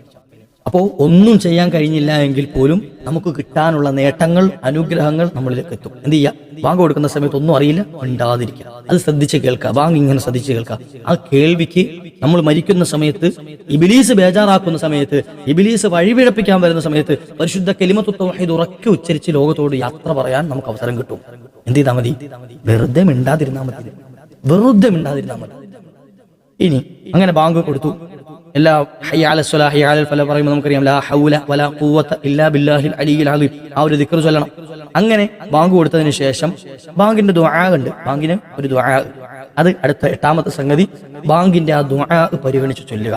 അപ്പോൾ ഒന്നും ചെയ്യാൻ കഴിഞ്ഞില്ല എങ്കിൽ പോലും നമുക്ക് കിട്ടാനുള്ള നേട്ടങ്ങൾ അനുഗ്രഹങ്ങൾ നമ്മളിലേക്ക് എത്തും. എന്ത് ചെയ്യുക ബാങ്ക് കൊടുക്കുന്ന സമയത്ത് ഒന്നും അറിയില്ല ഉണ്ടാതിരിക്കുക അത് ശ്രദ്ധിച്ച് കേൾക്കുക. ബാങ്ക് ഇങ്ങനെ ശ്രദ്ധിച്ച് കേൾക്കുക. ആ കേൾവിക്ക് നമ്മൾ മരിക്കുന്ന സമയത്ത് ഇബിലീസ് ബേജാറാക്കുന്ന സമയത്ത് ഇബിലീസ് വഴിപിഴപ്പിക്കാൻ വരുന്ന സമയത്ത് പരിശുദ്ധ കെലിമത്വഹീദ് ഉറക്കി ഉച്ചരിച്ച് ലോകത്തോട് യാത്ര പറയാൻ നമുക്ക് അവസരം കിട്ടും. എന്ത് ചെയ്താൽ മതി? വെറുതെ മിണ്ടാതിരുന്നാൽ മതി. വെറുതെ മിണ്ടാതിരുന്നാൽ മതി. ഇനി അങ്ങനെ ബാങ്ക് കൊടുത്തു. എല്ലാ ഫല നമുക്കറിയാം ലാ ഹൗല വലാ ഖുവത ഇല്ലാ ബില്ലാഹിൽ ആ ഒരു ദിക്ർ ചൊല്ലണം. അങ്ങനെ ബാങ്ക് കൊടുത്തതിന് ശേഷം ബാങ്കിന്റെ ദുആ ഉണ്ട് ബാങ്കിന് ഒരു ദുആ. അത് അടുത്ത എട്ടാമത്തെ സംഗതി ബാങ്കിന്റെ ആ ദുആ പരിഗണിച്ച് ചൊല്ലുക.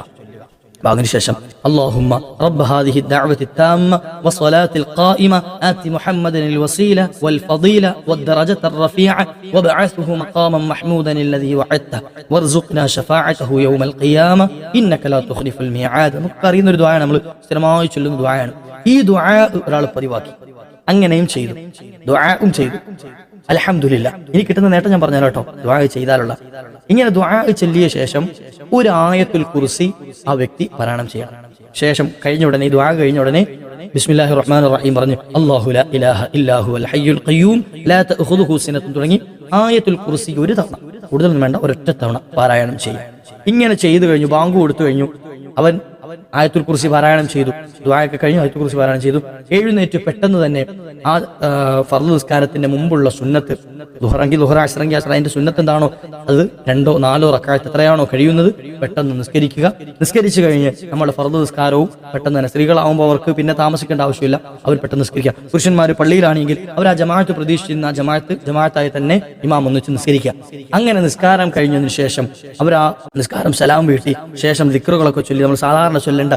ബാങ്കിന് ശേഷം اللهم رب هذه الدعوة التامة والصلاة القائمة آت محمدا الوسيلة والفضيلة والدرجة الرفيعة وابعثه مقاما محمودا الذي وعدته وارزقنا شفاعته يوم القيامة إنك لا تخلف الميعاد നമുക്ക് അറിയുന്ന ഒരു ദുആയാണ് നമ്മൾ സ്ഥിരമായി ചൊല്ലുന്ന ദുആയാണ് ഈ ദുആ ഒരാൾ പതിവാക്കി അങ്ങനെയും ചെയ്തു ദുആഉം ചെയ്തു അലഹമില്ല ഇനി കിട്ടുന്ന നേട്ടം ഞാൻ പറഞ്ഞാലോ കേട്ടോ. ദ്വാ ചെയ്താലുള്ള. ഇങ്ങനെ ദ്വാ ചൊല്ലിയ ശേഷം ഒരു ആയത്തുൽ കുർസി ആ വ്യക്തി പാരായണം ചെയ്യണം. ശേഷം കഴിഞ്ഞ ഉടനെ ദ്വാ കഴിഞ്ഞ ഉടനെ ബിസ്മില്ലാഹി റഹ്മാൻ റഹീം പറഞ്ഞു അല്ലാഹു ലാ ഇലാഹ ഇല്ലാഹു അൽ ഹയ്യുൽ ഖയ്യൂം ലാ തഅഖുദുഹു സിനത്തുൻ തുടങ്ങി ആയത്തുൽ കുർസി ഒരു തവണ കൂടുതലൊന്നും വേണ്ട ഒരൊറ്റ തവണ പാരായണം ചെയ്യും. ഇങ്ങനെ ചെയ്തു കഴിഞ്ഞു ബാങ്ക് കൊടുത്തു കഴിഞ്ഞു. അവൻ ആയത്തുൽ കുറിച്ച് പാരായണം ചെയ്തു. ദ്വായൊക്കെ കഴിഞ്ഞ് ആയത്തുൽ കുറിച്ച് പാരായണം ചെയ്തു. എഴുന്നേറ്റ് പെട്ടെന്ന് തന്നെ ആ ഫർദ് നിസ്കാരത്തിന്റെ മുമ്പുള്ള സുന്നത്ത് ദുഹറങ്കി ദുഹറാശ്രങ്കി അശ്ര അതിന്റെ സുന്നത്ത് എന്താണോ അത് രണ്ടോ നാലോ റക്കായത്ത് എത്രയാണോ കഴിയുന്നത് പെട്ടെന്ന് നിസ്കരിക്കുക. നിസ്കരിച്ചു കഴിഞ്ഞ് നമ്മൾ ഫർദ് നിസ്കാരവും പെട്ടെന്ന് തന്നെ സ്ത്രീകളാവുമ്പോൾ അവർക്ക് പിന്നെ താമസിക്കേണ്ട ആവശ്യമില്ല. അവർ പെട്ടെന്ന് നിസ്കരിക്കുക. പുരുഷന്മാർ പള്ളിയിലാണെങ്കിൽ അവർ ആ ജമാഅത്ത് പ്രതീക്ഷിച്ചിരുന്ന ആ ജമാഅത്ത് ജമാഅത്തായി തന്നെ ഇമാം ഒന്നിച്ച് നിസ്കരിക്കുക. അങ്ങനെ നിസ്കാരം കഴിഞ്ഞതിന് ശേഷം അവർ ആ നിസ്കാരം സലാം വീട്ടി ശേഷം ദിക്റുകളൊക്കെ ചൊല്ലി നമ്മൾ സാധാരണ ചൊല്ലേണ്ട.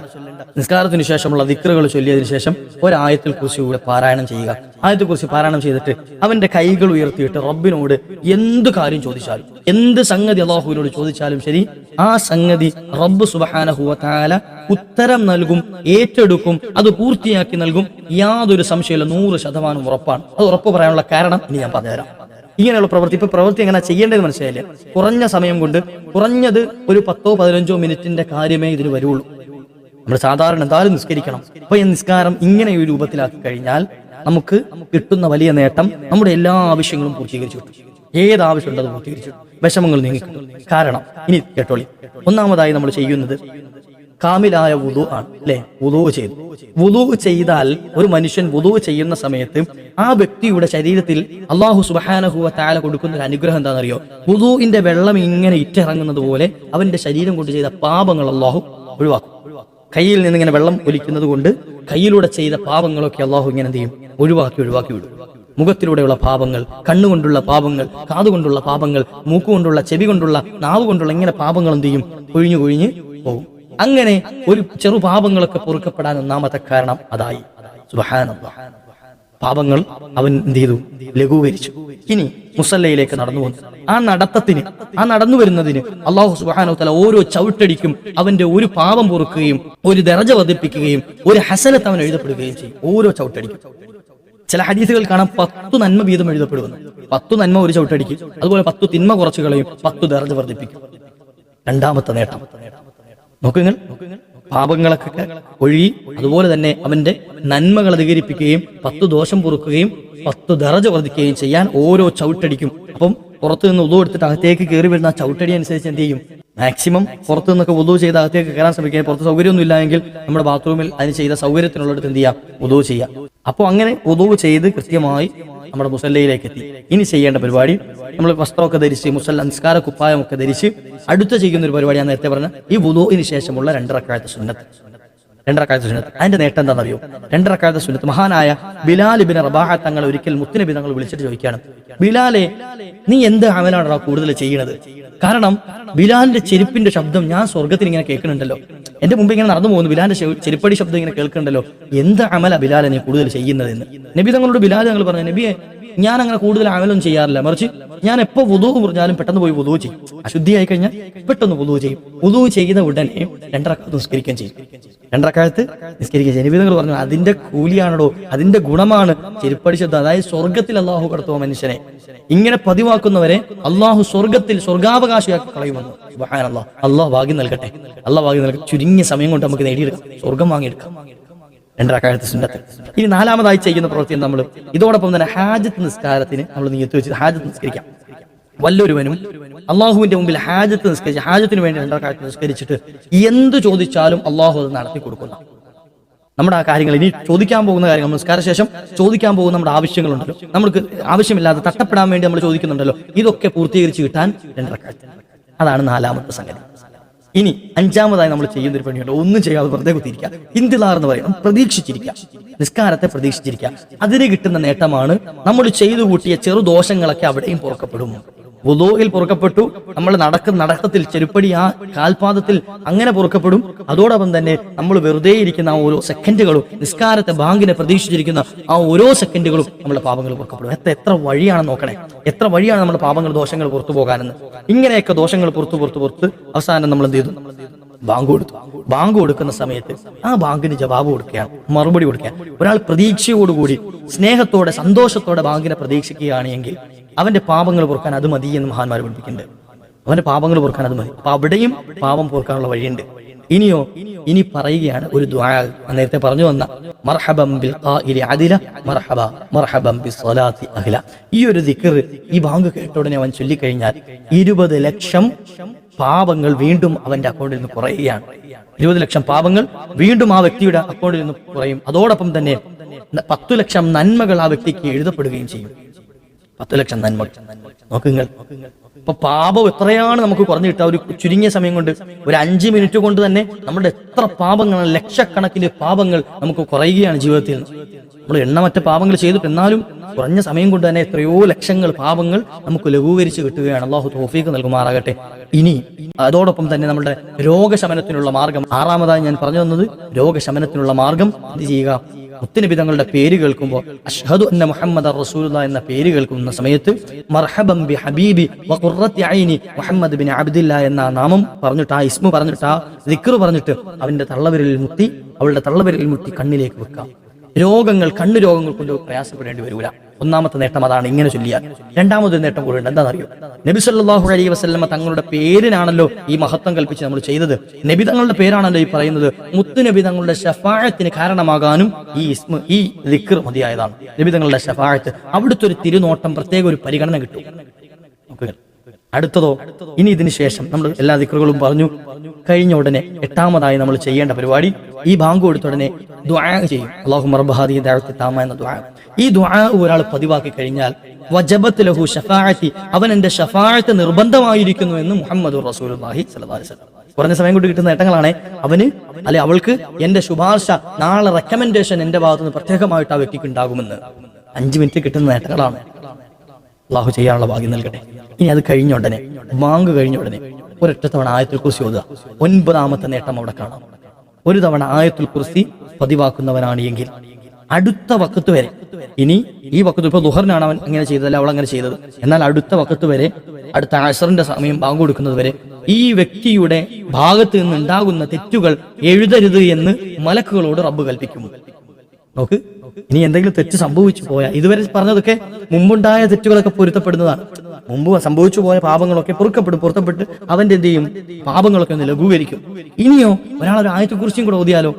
നിസ്കാരത്തിന് ശേഷമുള്ള ദിക്റുകൾ ചൊല്ലിയതിനു ശേഷം ഒരായത്തിൽ കുറിച്ച് കൂടെ പാരായണം ചെയ്യുക. ആയത്തെ കുറിച്ച് പാരായണം ചെയ്തിട്ട് അവന്റെ കൈകൾ ഉയർത്തിയിട്ട് റബ്ബിനോട് എന്ത് കാര്യം ചോദിച്ചാലും എന്ത് സംഗതി അള്ളാഹുവിനോട് ചോദിച്ചാലും ശരി ആ സംഗതി റബ്ബ് സുബഹാനഹുവ താല ഉത്തരം നൽകും ഏറ്റെടുക്കും അത് പൂർത്തിയാക്കി നൽകും. യാതൊരു സംശയമില്ല നൂറ് ശതമാനം ഉറപ്പാണ്. അത് ഉറപ്പ് പറയാനുള്ള കാരണം ഇനി ഞാൻ പറഞ്ഞുതരാം. ഇങ്ങനെയുള്ള പ്രവൃത്തി ഇപ്പൊ പ്രവൃത്തി എങ്ങനെ ചെയ്യേണ്ടത് മനസ്സിലായില്ലേ? കുറഞ്ഞ സമയം കൊണ്ട് കുറഞ്ഞത് ഒരു പത്തോ പതിനഞ്ചോ മിനിറ്റിന്റെ കാര്യമേ ഇതിന് വരുള്ളൂ. നമ്മൾ സാധാരണ എന്തായാലും നിസ്കരിക്കണം. അപ്പൊ ഈ നിസ്കാരം ഇങ്ങനെ ഒരു രൂപത്തിലാക്കി കഴിഞ്ഞാൽ നമുക്ക് കിട്ടുന്ന വലിയ നേട്ടം നമ്മുടെ എല്ലാ ആവശ്യങ്ങളും പൂർത്തീകരിച്ചു കിട്ടും. ഏത് ആവശ്യമുണ്ട് അത് പൂർത്തീകരിച്ചു. വിഷമങ്ങൾ നീങ്ങിക്കിട്ടും കാരണം ഇനി കേട്ടോളി. ഒന്നാമതായി നമ്മൾ ചെയ്യുന്നത് കാമിലായ വുതു ആണ് അല്ലെ? വുതു ചെയ്തു. വുതു ചെയ്താൽ ഒരു മനുഷ്യൻ വുതു ചെയ്യുന്ന സമയത്ത് ആ വ്യക്തിയുടെ ശരീരത്തിൽ അള്ളാഹു സുബഹാനഹുവ താല കൊടുക്കുന്ന ഒരു അനുഗ്രഹം എന്താണെന്നറിയോ? വുതുവിന്റെ വെള്ളം ഇങ്ങനെ ഇറ്റിറങ്ങുന്നത് പോലെ അവന്റെ ശരീരം കൊണ്ട് ചെയ്ത പാപങ്ങൾ അള്ളാഹു ഒഴിവാക്കും. കയ്യിൽ നിന്ന് ഇങ്ങനെ വെള്ളം ഒലിക്കുന്നത് കൊണ്ട് കയ്യിലൂടെ ചെയ്ത പാപങ്ങളൊക്കെ അള്ളാഹു ഇങ്ങനെ എന്ത് ചെയ്യും? ഒഴിവാക്കി ഒഴിവാക്കി വിടും. മുഖത്തിലൂടെയുള്ള പാപങ്ങൾ കണ്ണുകൊണ്ടുള്ള പാപങ്ങൾ കാതുകൊണ്ടുള്ള പാപങ്ങൾ മൂക്കുകൊണ്ടുള്ള ചെവി കൊണ്ടുള്ള നാവ് കൊണ്ടുള്ള ഇങ്ങനെ പാപങ്ങൾ എന്ത് ചെയ്യും? കൊഴിഞ്ഞു കൊഴിഞ്ഞ് പോകും അങ്ങനെ ഒരു ചെറു പാപങ്ങളൊക്കെ പൊറുക്കപ്പെടാൻ ഒന്നാമത്തെ കാരണം അതായി. സുബ്ഹാനല്ലാഹ്. പാപങ്ങൾ അവൻ എന്ത് ചെയ്തു? ലഘൂകരിച്ചു. ഇനി മുസല്ലയിലേക്ക് നടന്നു വന്നു. ആ നടത്തത്തിന് ആ നടന്നു വരുന്നതിന് അള്ളാഹു സുബാനോ തല ഓരോ ചവിട്ടടിക്കും അവന്റെ ഒരു പാപം പൊറുക്കുകയും ഒരു ദരജ വർദ്ധിപ്പിക്കുകയും ഒരു ഹസനത്ത് അവൻ എഴുതപ്പെടുകയും ചെയ്യും. ഓരോ ചവിട്ടടിക്കും. ചില ഹദീസുകൾ കാണാം പത്തു നന്മ വീതം എഴുതപ്പെടുന്നു. പത്തു നന്മ ഒരു ചവിട്ടടിക്കും അതുപോലെ പത്തു തിന്മ കുറച്ചു കളയും പത്തു വർദ്ധിപ്പിക്കും രണ്ടാമത്തെ നേട്ടം. നോക്കുങ്ങൾ പാപങ്ങളൊക്കെ ഒഴി അതുപോലെ തന്നെ അവന്റെ നന്മകൾ അധികരിപ്പിക്കുകയും പത്ത് ദോഷം പൊറുക്കുകയും പത്ത് ദറജ വർദ്ധിക്കുകയും ചെയ്യാൻ ഓരോ ചവിട്ടടിക്കും. അപ്പം പുറത്തു നിന്ന് ഉതു എടുത്തിട്ട് അകത്തേക്ക് കയറി വരുന്ന ചവിട്ടടി അനുസരിച്ച് എന്ത് ചെയ്യും? മാക്സിമം പുറത്തു നിന്നൊക്കെ ഉദു ചെയ്ത് അകത്തേക്ക് കയറാൻ ശ്രമിക്കുക പുറത്ത് സൗകര്യമൊന്നും ഇല്ലായെങ്കിൽ നമ്മുടെ ബാത്റൂമിൽ അതിന് ചെയ്ത സൗകര്യത്തിനുള്ളിടത്ത് എന്ത് ചെയ്യാം? ഉദു ചെയ്യാം. അപ്പോൾ അങ്ങനെ ഉദു ചെയ്ത് കൃത്യമായി നമ്മുടെ മുസല്ലയിലേക്ക് എത്തി. ഇനി ചെയ്യേണ്ട പരിപാടി നമ്മൾ വസ്ത്രമൊക്കെ ധരിച്ച് മുസല്ല നിസ്കാര കുപ്പായമൊക്കെ ധരിച്ച് അടുത്ത ചെയ്യുന്ന ഒരു പരിപാടി ഞാൻ നേരത്തെ പറഞ്ഞ ഈ വുദുവിന് ശേഷമുള്ള രണ്ടരക്കാലത്തെ സുന്നത്ത്. രണ്ടരക്കാലത്തെ സുന്നത്ത്. അതിന്റെ നേട്ടം എന്താണെന്നറിയോ? രണ്ടരക്കാലത്തെ സുന്നത്ത്. മഹാനായ ബിലാൽ ബിൻ റബാഹ തങ്ങൾ ഒരിക്കൽ മുത്തുനബി തങ്ങൾ വിളിച്ചിട്ട് ചോദിക്കുകയാണ് ബിലാലെ നീ എന്ത് അമലാണോ കൂടുതൽ ചെയ്യണത്? കാരണം ബിലാലിന്റെ ചെരുപ്പിന്റെ ശബ്ദം ഞാൻ സ്വർഗത്തിൽ ഇങ്ങനെ കേൾക്കുന്നുണ്ടല്ലോ. എന്റെ മുമ്പ് ഇങ്ങനെ നടന്നു പോകുന്നു ബിലാലിന്റെ ചെരുപ്പടി ശബ്ദം ഇങ്ങനെ കേൾക്കുന്നുണ്ടല്ലോ. എന്ത് അമല ബിലാലെ നീ കൂടുതൽ ചെയ്യുന്നതെന്ന്? നബി തങ്ങളോട് ബിലാൽ തങ്ങൾ പറഞ്ഞു നബിയെ ഞാൻ അങ്ങനെ കൂടുതൽ അമലൊന്നും ചെയ്യാറില്ല. മറിച്ച് ഞാൻ എപ്പോ വുതു പറഞ്ഞാലും പെട്ടെന്ന് പോയി വുതു ചെയ്യും. അശുദ്ധിയായി കഴിഞ്ഞാൽ പെട്ടെന്ന് വുതു ചെയ്യും. വുതു ചെയ്യുന്ന ഉടനെ രണ്ടരക്കാലത്ത് നിസ്കരിക്കുകയും ചെയ്യും. രണ്ടരക്കാലത്ത് നിസ്കരിക്കുകയും നിസ്കരിക്കുക. ജനവിധങ്ങൾ പറഞ്ഞു അതിന്റെ കൂലിയാണോ അതിന്റെ ഗുണമാണ്. ചെരുപ്പടി ശബ്ദം അതായത് സ്വർഗത്തിൽ അള്ളാഹു കടത്തുവ മനുഷ്യനെ. ഇങ്ങനെ പതിവാക്കുന്നവരെ അള്ളാഹു സ്വർഗത്തിൽ സ്വർഗാവകാശിയാക്കി കളയുമെന്ന്. സുബ്ഹാനല്ലാഹ് അള്ളാഹ് ഭാഗ്യം നൽകട്ടെ. അള്ളാഹ് ഭാഗ്യം നൽകട്ടെ. ചുരുങ്ങിയ സമയം കൊണ്ട് നമുക്ക് നേടിയെടുക്കാം. സ്വർഗം വാങ്ങിയെടുക്കാം. രണ്ടരക്കാലത്ത് സുന്നത്ത്. ഇനി നാലാമതായി ചെയ്യുന്ന പ്രവൃത്തി നമ്മൾ ഇതോടൊപ്പം തന്നെ ഹാജത്ത് നിസ്കാരത്തിന് നമ്മൾ നീയത്ത് വെച്ച് ഹാജത്ത് നിസ്കരിക്കാം. വല്ലൊരുവനും അള്ളാഹുവിന്റെ മുമ്പിൽ ഹാജത്ത് നിസ്കരിച്ച് ഹാജത്തിന് വേണ്ടി രണ്ടരക്കാലത്ത് നിസ്കരിച്ചിട്ട് എന്ത് ചോദിച്ചാലും അള്ളാഹു അത് നടത്തി കൊടുക്കുന്ന നമ്മുടെ ആ കാര്യങ്ങൾ ഇനി ചോദിക്കാൻ പോകുന്ന കാര്യങ്ങൾ നമസ്കാര ശേഷം ചോദിക്കാൻ പോകുന്ന നമ്മുടെ ആവശ്യങ്ങളുണ്ടല്ലോ. നമുക്ക് ആവശ്യമില്ലാതെ തട്ടപ്പെടാൻ വേണ്ടി നമ്മൾ ചോദിക്കുന്നുണ്ടല്ലോ. ഇതൊക്കെ പൂർത്തീകരിച്ച് കിട്ടാൻ രണ്ടരക്കാഴ്ച അതാണ് നാലാമത്തെ സംഗതി. ഇനി അഞ്ചാമതായി നമ്മൾ ചെയ്യുന്ന ഒരു പണിയുണ്ട്. ഒന്നും ചെയ്യാതെ വെറുതെ കുത്തിയിരിക്കുക. ഇന്തിലാർ എന്ന് പറയും പ്രതീക്ഷിച്ചിരിക്കുക. നിസ്കാരത്തെ പ്രതീക്ഷിച്ചിരിക്കുക. അതിന് കിട്ടുന്ന നേട്ടമാണ് നമ്മൾ ചെയ്തു കൂട്ടിയ ചെറുദോഷങ്ങളൊക്കെ അവിടെയും പുറക്കപ്പെടും. വുദോയിൽ പൊറുക്കപ്പെട്ടു. നമ്മൾ നടക്കുന്ന നടക്കത്തിൽ ചെരുപ്പടി ആ കാൽപാദത്തിൽ അങ്ങനെ പൊറുക്കപ്പെടും. അതോടൊപ്പം തന്നെ നമ്മൾ വെറുതെ ഇരിക്കുന്ന ആ ഓരോ സെക്കൻഡുകളും നിസ്കാരത്തെ ബാങ്കിനെ പ്രതീക്ഷിച്ചിരിക്കുന്ന ആ ഓരോ സെക്കൻഡുകളും നമ്മുടെ പാപങ്ങൾ പൊറുക്കപ്പെടും. എത്ര എത്ര വഴിയാണ് നോക്കണേ? എത്ര വഴിയാണ് നമ്മുടെ പാപങ്ങൾ ദോഷങ്ങൾ പുറത്തു പോകാനെന്ന്? ഇങ്ങനെയൊക്കെ ദോഷങ്ങൾ പുറത്തു പുറത്തു പുറത്ത് അവസാനം നമ്മൾ എന്ത് ചെയ്തു? ബാങ്ക് കൊടുത്തു. ബാങ്ക് കൊടുക്കുന്ന സമയത്ത് ആ ബാങ്കിന് ജവാബ് കൊടുക്കുകയാണ്. മറുപടി കൊടുക്കുകയാണ്. ഒരാൾ പ്രതീക്ഷയോടുകൂടി സ്നേഹത്തോടെ സന്തോഷത്തോടെ ബാങ്കിനെ പ്രതീക്ഷിക്കുകയാണ് എങ്കിൽ അവന്റെ പാപങ്ങൾ പൊറുക്കാൻ അത് മതി എന്ന് മഹാന്മാർ പഠിപ്പിക്കുന്നുണ്ട്. അവന്റെ പാപങ്ങൾ പൊറുക്കാൻ അത് മതി. അപ്പൊ അവിടെയും പാപം പൊറുക്കാനുള്ള വഴിയുണ്ട്. ഇനിയോ ഇനി പറയുകയാണ് ഒരു ദ്വാ നേരത്തെ പറഞ്ഞു വന്ന മർഹബം ഈ ഒരു ദിക്ർ ഈ ബാങ്ക് കേട്ട ഉടനെ അവൻ ചൊല്ലിക്കഴിഞ്ഞാൽ ഇരുപത് ലക്ഷം പാപങ്ങൾ വീണ്ടും അവന്റെ അക്കൗണ്ടിൽ നിന്ന് കുറയുകയാണ്. ഇരുപത് ലക്ഷം പാപങ്ങൾ വീണ്ടും ആ വ്യക്തിയുടെ അക്കൗണ്ടിൽ നിന്ന് കുറയും. അതോടൊപ്പം തന്നെ പത്തു ലക്ഷം നന്മകൾ ആ വ്യക്തിക്ക് എഴുതപ്പെടുകയും ചെയ്യും. പത്ത് ലക്ഷം നന്മ. നോക്കുങ്ങൾ ഇപ്പൊ പാപം എത്രയാണ് നമുക്ക് കുറഞ്ഞു കിട്ടുക? ഒരു ചുരുങ്ങിയ സമയം കൊണ്ട് ഒരു അഞ്ച് മിനിറ്റ് കൊണ്ട് തന്നെ നമ്മുടെ എത്ര പാപങ്ങൾ ലക്ഷക്കണക്കിന് പാപങ്ങൾ നമുക്ക് കുറയുകയാണ് ജീവിതത്തിൽ. നമ്മൾ എണ്ണമറ്റ പാപങ്ങൾ ചെയ്തിട്ട് എന്നാലും കുറഞ്ഞ സമയം കൊണ്ട് തന്നെ എത്രയോ ലക്ഷങ്ങൾ പാപങ്ങൾ നമുക്ക് ലഘൂകരിച്ച് കിട്ടുകയാണ്. അള്ളാഹു തോഫീക്ക് നൽകുമാറാകട്ടെ. ഇനി അതോടൊപ്പം തന്നെ നമ്മുടെ രോഗശമനത്തിനുള്ള മാർഗം. ആറാമതായി ഞാൻ പറഞ്ഞു തന്നത് രോഗശമനത്തിനുള്ള മാർഗം എന്ത് ചെയ്യുക? മുത്തനബി തങ്ങളുടെ പേര് കേൾക്കുമ്പോൾ അഷ്ഹദു അന്ന മുഹമ്മദ് റസൂലുള്ള എന്ന പേര് കേൾക്കുന്ന സമയത്ത് മർഹബം ബി ഹബീബി ഐനി മുഹമ്മദ് ബിൻ അബ്ദില്ല എന്ന നാമം പറഞ്ഞിട്ട് ആ ഇസ്മു പറഞ്ഞിട്ട് ആ ദിക്ർ പറഞ്ഞിട്ട് അവന്റെ തള്ളവരിൽ മുത്തി അവളുടെ തള്ളവരിൽ മുത്തി കണ്ണിലേക്ക് വെക്കാം രോഗങ്ങൾ കണ്ണു രോഗങ്ങൾ കൊണ്ട് പ്രയാസപ്പെടേണ്ടി വരൂല. ഒന്നാമത്തെ നേട്ടം അതാണ് ഇങ്ങനെ ചൊല്ലിയാൽ. രണ്ടാമതൊരു നേട്ടം കൂടെ ഉണ്ട്. എന്താണെന്നറിയോ? നബി സല്ലാഹു അലൈഹി വസ്ലമ തങ്ങളുടെ പേരിനാണല്ലോ ഈ മഹത്വം കൽപ്പിച്ച് നമ്മൾ ചെയ്തത്. നബി തങ്ങളുടെ പേരാണല്ലോ ഈ പറയുന്നത്. മുത്തു നബി തങ്ങളുടെ ഷഫാഴത്തിന് കാരണമാകാനും ഈ ഇസ്മ ഈ ദിക്കർ മതിയായതാണ്. നബി തങ്ങളുടെ ഷഫാഴത്ത് അവിടുത്തെ ഒരു തിരുനോട്ടം പ്രത്യേക ഒരു പരിഗണന കിട്ടും. അടുത്തതോ ഇനി ഇതിനു ശേഷം നമ്മൾ എല്ലാ ദിക്കറുകളും പറഞ്ഞു കഴിഞ്ഞ ഉടനെ എട്ടാമതായി നമ്മൾ ചെയ്യേണ്ട പരിപാടി ഈ ബാങ്ക് കൊടുത്ത ഉടനെ ചെയ്യും. അള്ളാഹു ദഅവത്തി താമ എന്ന ദുആ. ഈ ദ്വാ ഒരാൾ പതിവാക്കി കഴിഞ്ഞാൽ വജബത്ത് ലഹു ഷഫാഅത്തി അവൻ എന്റെ ഷഫാഅത്ത് നിർബന്ധമായിരിക്കുന്നു എന്ന് മുഹമ്മദ് റസൂലുള്ളാഹി സ്വല്ലല്ലാഹി അലൈഹി വസല്ലം കുറഞ്ഞ സമയം കൊണ്ട് കിട്ടുന്ന നേട്ടങ്ങളാണ്. അവന് അല്ലെ അവൾക്ക് എന്റെ ശുപാർശ നാളെ റെക്കമെൻഡേഷൻ എന്റെ ഭാഗത്തുനിന്ന് പ്രത്യേകമായിട്ട് ആ വ്യക്തിക്ക് ഉണ്ടാകുമെന്ന്. അഞ്ചു മിനിറ്റ് കിട്ടുന്ന നേട്ടങ്ങളാണ്. അള്ളാഹു ചെയ്യാനുള്ള ഭാഗ്യം നൽകട്ടെ. ഇനി അത് കഴിഞ്ഞ ഉടനെ മാങ്ങ കഴിഞ്ഞ ഉടനെ ഒരൊറ്റ തവണ ആയത്തിൽ കുറിച്ച് ഓതുക. ഒൻപതാമത്തെ നേട്ടം അവിടെ കാണാം. ഒരു തവണ ആയത്തുൽ കുറിസി പതിവാക്കുന്നവനാണ് എങ്കിൽ അടുത്ത വക്കത്ത് വരെ ഇനി ഈ വക്കത്ത് ഇപ്പൊ ദുഹറിനാണ് അവൻ അങ്ങനെ ചെയ്തതല്ല അവൾ അങ്ങനെ ചെയ്തത്. എന്നാൽ അടുത്ത വക്കത്ത് വരെ അടുത്ത അസറിന്റെ സമയം ബാങ്ക് കൊടുക്കുന്നത് വരെ ഈ വ്യക്തിയുടെ ഭാഗത്ത് നിന്ന് ഉണ്ടാകുന്ന തെറ്റുകൾ എഴുതരുത് എന്ന് മലക്കുകളോട് റബ്ബ് കൽപ്പിക്കുന്നു നോക്ക് ഇനി എന്തെങ്കിലും തെറ്റ് സംഭവിച്ചു പോയാൽ ഇതുവരെ പറഞ്ഞതൊക്കെ മുമ്പുണ്ടായ തെറ്റുകളൊക്കെ പൊരുത്തപ്പെടുന്നതാണ്. മുമ്പ് സംഭവിച്ചു പോയ പാപങ്ങളൊക്കെ പൊറുക്കപ്പെടും പൊരുത്തപ്പെട്ട് അവന്റെ എന്ത് ചെയ്യും? പാപങ്ങളൊക്കെ ഒന്ന് ലഘൂകരിക്കും. ഇനിയോ ഒരാൾ ഒരു ആയത്തെക്കുറിച്ചും കൂടെ ഓതിയാലോ?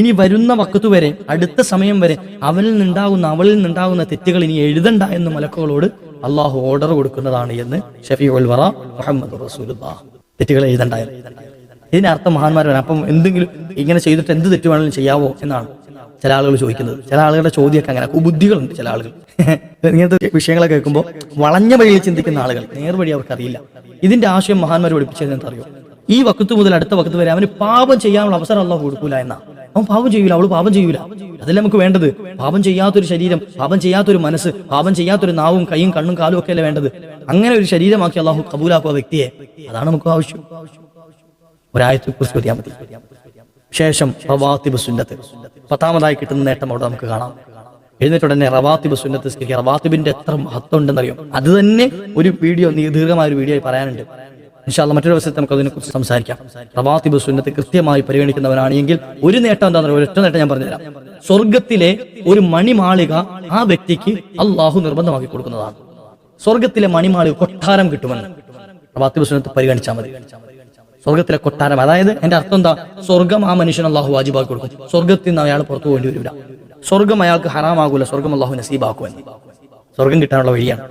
ഇനി വരുന്ന വക്കത്തു വരെ അടുത്ത സമയം വരെ അവനിൽ നിന്നുണ്ടാകുന്ന അവളിൽ നിന്നുണ്ടാകുന്ന തെറ്റുകൾ ഇനി എഴുതണ്ട എന്ന് മലക്കുകളോട് അള്ളാഹു ഓർഡർ കൊടുക്കുന്നതാണ് എന്ന് ഷഫി ഉൽ വറ മുഹമ്മദ് തെറ്റുകൾ എഴുതണ്ടായിരുന്നു. ഇതിനർത്ഥം മഹാന്മാരാണ് അപ്പം എന്തെങ്കിലും ഇങ്ങനെ ചെയ്തിട്ട് എന്ത് തെറ്റ് വേണമെങ്കിലും ചെയ്യാവോ എന്നാണ്. ചില ആളുകൾ ചോദിക്കുന്നത്. ചില ആളുകളുടെ ചോദ്യമൊക്കെ അങ്ങനെ. കുബുദ്ധികളുണ്ട് ചില ആളുകൾ. *laughs* ഇങ്ങനത്തെ വിഷയങ്ങളൊക്കെ കേൾക്കുമ്പോൾ വളഞ്ഞ വഴിയിൽ ചിന്തിക്കുന്ന ആളുകൾ നേർവഴി അവർക്ക് അറിയില്ല. ഇതിന്റെ ആശയം മഹാന്മാർ പഠിപ്പിച്ചത് എന്താ അറിയോ ഈ വക്കത്ത് മുതൽ അടുത്ത വക്കത്ത് വരെ അവന് പാപം ചെയ്യാനുള്ള അവസരം അല്ല കൊടുക്കൂല എന്നാ. അവൻ പാപം ചെയ്യൂല അവൾ പാപം ചെയ്യൂല. അതല്ല നമുക്ക് വേണ്ടത്? പാപം ചെയ്യാത്തൊരു ശരീരം പാപം ചെയ്യാത്തൊരു മനസ്സ് പാപം ചെയ്യാത്തൊരു നാവും കൈയും കണ്ണും കാലും ഒക്കെ അല്ലേ വേണ്ടത്? അങ്ങനെ ഒരു ശരീരമാക്കി അള്ളാഹു കബൂലാക്കുക വ്യക്തിയെ. അതാണ് നമുക്ക് ആവശ്യം. ഒരായത്തിൽ മതി. ശേഷം സുന്നത്ത്. പത്താമതായി കിട്ടുന്ന നേട്ടം അവിടെ നമുക്ക് കാണാം. എഴുന്നേറ്റ് ഉടനെ റവാത്തിബ് സുന്നത്ത് സ്കരിക്കുക റവാത്തിബിന്റെ എത്ര മഹത്വം ഉണ്ടെന്നറിയോ? അത് തന്നെ ഒരു വീഡിയോ ദീർഘമായ ഒരു വീഡിയോ പറയാനുണ്ട്. ഇൻഷാല്ല മറ്റൊരു ദിവസത്തെ നമുക്ക് അതിനെക്കുറിച്ച് സംസാരിക്കാം. റവാത്തിബ് സുന്നത്ത് കൃത്യമായി പരിഗണിക്കുന്നവനാണ് എങ്കിൽ ഒരു നേട്ടം എന്താ പറയുക ഒരൊറ്റ നേട്ടം ഞാൻ പറഞ്ഞുതരാം. സ്വർഗത്തിലെ ഒരു മണിമാളിക ആ വ്യക്തിക്ക് അള്ളാഹു നിർബന്ധമാക്കി കൊടുക്കുന്നതാണ്. സ്വർഗത്തിലെ മണിമാളിക കൊട്ടാരം കിട്ടുമെന്ന് റവാത്തിബ് സുന്നത്ത് പരിഗണിച്ചാൽ മതി. സ്വർഗത്തിലെ കൊട്ടാരം. അതായത് എന്റെ അർത്ഥം എന്താ? സ്വർഗം ആ മനുഷ്യൻ അള്ളാഹു വാജിബാക്കി കൊടുക്കും. സ്വർഗത്തിൽ നിന്ന് അയാൾ പുറത്തു പോകേണ്ടി വരില്ല സ്വർഗം അയാൾക്ക് ഹറാമാകൂല. സ്വർഗം അള്ളാഹു നസീബാക്കുമെന്ന് സ്വർഗം കിട്ടാനുള്ള വഴിയാണ്.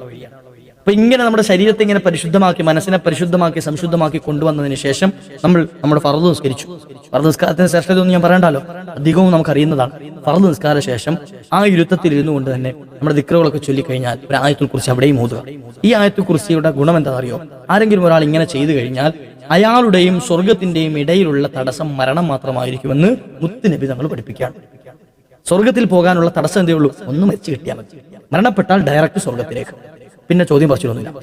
അപ്പൊ ഇങ്ങനെ നമ്മുടെ ശരീരത്തെ ഇങ്ങനെ പരിശുദ്ധമാക്കി മനസ്സിനെ പരിശുദ്ധമാക്കി സംശുദ്ധമാക്കി കൊണ്ടുവന്നതിന് ശേഷം നമ്മൾ നമ്മുടെ ഫറദ് നിസ്കരിച്ചു. ഫറദ് നിസ്കാരത്തിന് ശേഷം ഇതൊന്നും ഞാൻ പറയണ്ടല്ലോ അധികവും നമുക്ക് അറിയുന്നതാണ് ഫറദ് നിസ്കാര ശേഷം ആ ഇരുത്തത്തിൽ ഇരുന്നു കൊണ്ട് തന്നെ നമ്മുടെ ദിക്റുകളൊക്കെ ചൊല്ലിക്കഴിഞ്ഞാൽ ഒരു ആയത്തിൽ കുറിച്ച് അവിടെയും ഓതുക. ഈ ആയത്തിൽ കുറിച്ചിയുടെ ഗുണം എന്താ അറിയോ ആരെങ്കിലും ഒരാൾ ഇങ്ങനെ ചെയ്തു കഴിഞ്ഞാൽ അയാളുടെയും സ്വർഗത്തിന്റെയും ഇടയിലുള്ള തടസ്സം മരണം മാത്രമായിരിക്കുമെന്ന് മുത്തുനബി തങ്ങൾ പഠിപ്പിക്കുകയാണ്. സ്വർഗത്തിൽ പോകാനുള്ള തടസ്സം എന്തേ ഉള്ളൂ? ഒന്ന് മരിച്ചു കിട്ടിയാൽ മതി. മരണപ്പെട്ടാൽ ഡയറക്റ്റ് സ്വർഗത്തിലേക്ക് പിന്നെ ചോദ്യം പറിച്ചിട്ടൊന്നുമില്ല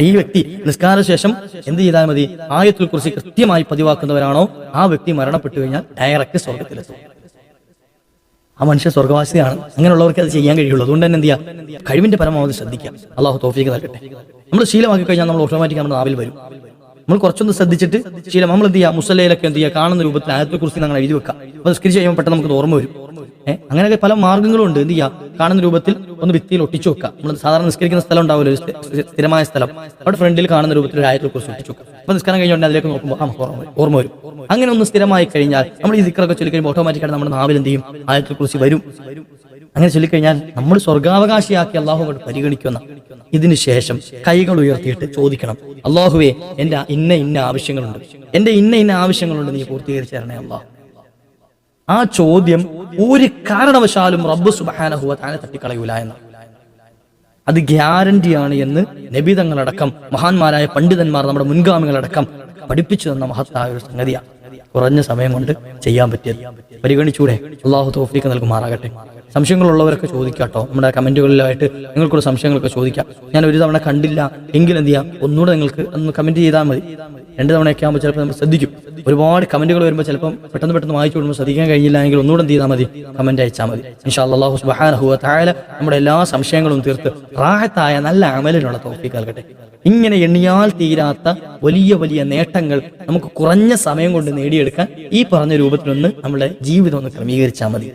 ഈ വ്യക്തി നിസ്കാര ശേഷം എന്ത് ചെയ്താൽ മതി? ആയത്തിൽ കുറിച്ച് കൃത്യമായി പതിവാക്കുന്നവരാണോ? ആ വ്യക്തി മരണപ്പെട്ടു കഴിഞ്ഞാൽ ഡയറക്റ്റ് സ്വർഗത്തിലെത്തും ആ മനുഷ്യ സ്വർഗവാസിയാണ് അങ്ങനെയുള്ളവർക്ക് അത് ചെയ്യാൻ കഴിയുള്ളൂ. അതുകൊണ്ട് തന്നെ എന്ത് കഴിവിന്റെ പരമാവധി ശ്രദ്ധിക്കാം. അള്ളാഹു തോഫിക്ക് നൽകട്ടെ. നമ്മൾ ശീലമാക്കി കഴിഞ്ഞാൽ നമ്മൾ ഓട്ടോമാറ്റിക് നമ്മുടെ നാവിൽ വരും. നമ്മൾ കുറച്ചൊന്ന് ശ്രദ്ധിച്ചിട്ട് ചില നമ്മൾ എന്ത് ചെയ്യുക മുസല്ലയിലൊക്കെ എന്ത് ചെയ്യുക കാണുന്ന രൂപത്തിൽ ആയത്തെ കുറിച്ച് നമ്മൾ എഴുതി വെക്കാം. അപ്പൊ നിസ്കരിച്ച് ചെയ്യുമ്പോൾ പെട്ടെന്ന് നമുക്ക് ഓർമ്മ വരും. ഏഹ് അങ്ങനെയൊക്കെ പല മാർഗങ്ങളും ഉണ്ട്. എന്ത് ചെയ്യുക കാണുന്ന രൂപത്തിൽ ഒന്ന് ഭിത്തിയിൽ ഒട്ടിച്ചു വെക്കുക നമ്മൾ സാധാരണ നിസ്കരിക്കുന്ന സ്ഥലം ഉണ്ടാവില്ല. സ്ഥിരമായ സ്ഥലം. അവിടെ ഫ്രണ്ടിൽ കാണുന്ന രൂപത്തിൽ ഒരു ആയത്തെ കുറിച്ച് ഒട്ടിച്ചു വെക്കുക അപ്പൊ നിസ്കാരം കഴിഞ്ഞുകൊണ്ട് അതിലേക്ക് നോക്കുമ്പോൾ ആ ഓർമ്മ വരും. അങ്ങനെ ഒന്ന് സ്ഥിരമായി കഴിഞ്ഞാൽ നമ്മൾ ഈ ദിക്കറൊക്കെ ചൊല്ലി കഴിയുമ്പോൾ ഓട്ടോമാറ്റിക്കായിട്ട് നമ്മുടെ നാവിൽ എന്ത് ചെയ്യും? ആയത്തെ കുറിച്ച് വരും. അങ്ങനെ ചൊല്ലിക്കഴിഞ്ഞാൽ നമ്മൾ സ്വർഗാവകാശിയാക്കി അള്ളാഹു പരിഗണിക്കുന്ന ഇതിനു ശേഷം കൈകൾ ഉയർത്തിയിട്ട് ചോദിക്കണം. അള്ളാഹുവേ എന്റെ ഇന്ന ഇന്ന ആവശ്യങ്ങളുണ്ട്. എന്റെ ഇന്ന ഇന്ന ആവശ്യങ്ങളുണ്ട് നീ പൂർത്തീകരിച്ചു തരണേ അള്ളാഹു ആ ചോദ്യം ഒരു കാരണവശാലും റബ്ബ് സുബാനഹുവ താനെ തട്ടിക്കളയൂല എന്ന. അത് ഗ്യാരണ്ടിയാണ് എന്ന് നബിതങ്ങളടക്കം മഹാന്മാരായ പണ്ഡിതന്മാർ നമ്മുടെ മുൻഗാമികളടക്കം പഠിപ്പിച്ചു തന്ന മഹത്തായ ഒരു സംഗതിയാണ് കുറഞ്ഞ സമയം കൊണ്ട് ചെയ്യാൻ പറ്റിയത്. പരിഗണിച്ചൂടെ? അള്ളാഹു തോഫിക്ക് നൽകുമാറാകട്ടെ. സംശയങ്ങളുള്ളവരൊക്കെ ചോദിക്കാട്ടോ നമ്മുടെ കമന്റുകളിലായിട്ട് നിങ്ങൾക്കുള്ള സംശയങ്ങളൊക്കെ ചോദിക്കാം. ഞാൻ ഒരു തവണ കണ്ടില്ല. എങ്കിൽ എന്ത് ചെയ്യാം? ഒന്നുകൂടെ നിങ്ങൾക്ക് ഒന്ന് കമന്റ് ചെയ്താൽ മതി. രണ്ട് തവണയൊക്കെ ആകുമ്പോൾ ചിലപ്പോൾ നമ്മൾ ശ്രദ്ധിക്കും. ഒരുപാട് കമന്റുകൾ വരുമ്പോൾ ചിലപ്പം പെട്ടെന്ന് പെട്ടെന്ന് വായിച്ചു വിടുമ്പോൾ ശ്രദ്ധിക്കാൻ കഴിയില്ല എങ്കിൽ ഒന്നുകൂടെ എന്ത് ചെയ്താൽ മതി. കമന്റ് അയച്ചാൽ മതി. ഇൻഷാ അല്ലാഹു സുബ്ഹാനഹു വ തആല നമ്മുടെ എല്ലാ സംശയങ്ങളും തീർത്ത് റാഹത്തായ നല്ല അമലിനുള്ള തോഫീക്ക് നൽകട്ടെ. ഇങ്ങനെ എണ്ണിയാൽ തീരാത്ത വലിയ വലിയ നേട്ടങ്ങൾ നമുക്ക് കുറഞ്ഞ സമയം കൊണ്ട് നേടിയെടുക്കാൻ ഈ പറഞ്ഞ രൂപത്തിലൊന്ന് നമ്മുടെ ജീവിതം ഒന്ന് ക്രമീകരിച്ചാൽ മതി.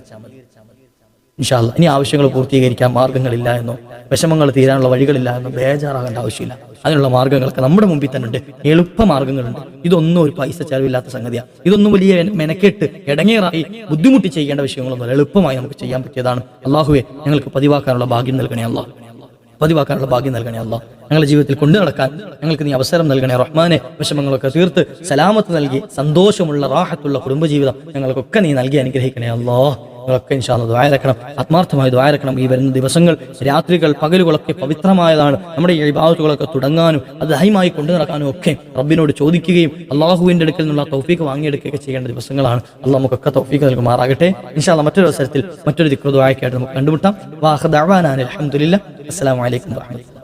ഇൻഷാല്ല ഇനി ആവശ്യങ്ങൾ പൂർത്തീകരിക്കാൻ മാർഗങ്ങളില്ല എന്നോ വിഷമങ്ങൾ തീരാനുള്ള വഴികളില്ല എന്നോ ബേജാറാകേണ്ട ആവശ്യമില്ല. അതിനുള്ള മാർഗങ്ങളൊക്കെ നമ്മുടെ മുമ്പിൽ തന്നെ ഉണ്ട്. എളുപ്പ മാർഗങ്ങളുണ്ട് ഇതൊന്നും ഒരു പൈസ ചെലവില്ലാത്ത സംഗതിയാണ് ഇതൊന്നും വലിയ മെനക്കെട്ട് ഇടങ്ങേറായി ബുദ്ധിമുട്ടി ചെയ്യേണ്ട വിഷയങ്ങളൊന്നും എളുപ്പമായി നമുക്ക് ചെയ്യാൻ പറ്റിയതാണ്. അള്ളാഹുവെ ഞങ്ങൾക്ക് പതിവാക്കാനുള്ള ഭാഗ്യം നൽകണേ അള്ളാഹ് പതിവാക്കാനുള്ള ഭാഗ്യം നൽകണേ അല്ല ഞങ്ങളുടെ ജീവിതത്തിൽ കൊണ്ടു നടക്കാൻ ഞങ്ങൾക്ക് നീ അവസരം നൽകണേ. റഹ്മാനെ വിഷമങ്ങളൊക്കെ തീർത്ത് സലാമത്ത് നൽകി സന്തോഷമുള്ള റാഹത്തുള്ള കുടുംബജീവിതം ഞങ്ങൾക്കൊക്കെ നീ നൽകി അനുഗ്രഹിക്കണേ അല്ലോ. ഞങ്ങളൊക്കെ ഇൻഷാല്ല ദ്വാരക്കണം ആത്മാർത്ഥമായി ദ്വാരക്കണം ഈ വരുന്ന ദിവസങ്ങൾ രാത്രികൾ പകലുകളൊക്കെ പവിത്രമായതാണ്. നമ്മുടെ ഈ വിഭാഗത്തുകളൊക്കെ തുടങ്ങാനും അത് ഹൈമായി കൊണ്ടു നടക്കാനും ഒക്കെ റബ്ബിനോട് ചോദിക്കുകയും അള്ളാഹുവിന്റെ അടുക്കൽ നിന്നുള്ള തൗഫീക്ക് വാങ്ങിയെടുക്കുകയൊക്കെ ചെയ്യേണ്ട ദിവസങ്ങളാണ്. അള്ളാഹ് നമുക്കൊക്കെ തൗഫീക്ക് നൽകുമാറാകട്ടെ. ഇൻഷാല്ല മറ്റൊരു അവസരത്തിൽ മറ്റൊരു ദിക്രദ്വായക്കായിട്ട് നമുക്ക് കണ്ടുമുട്ടാം. വാഹദാൻ അലഹമുല്ല അസ്സാം വലൈക്കും വാഹമത്തുള്ള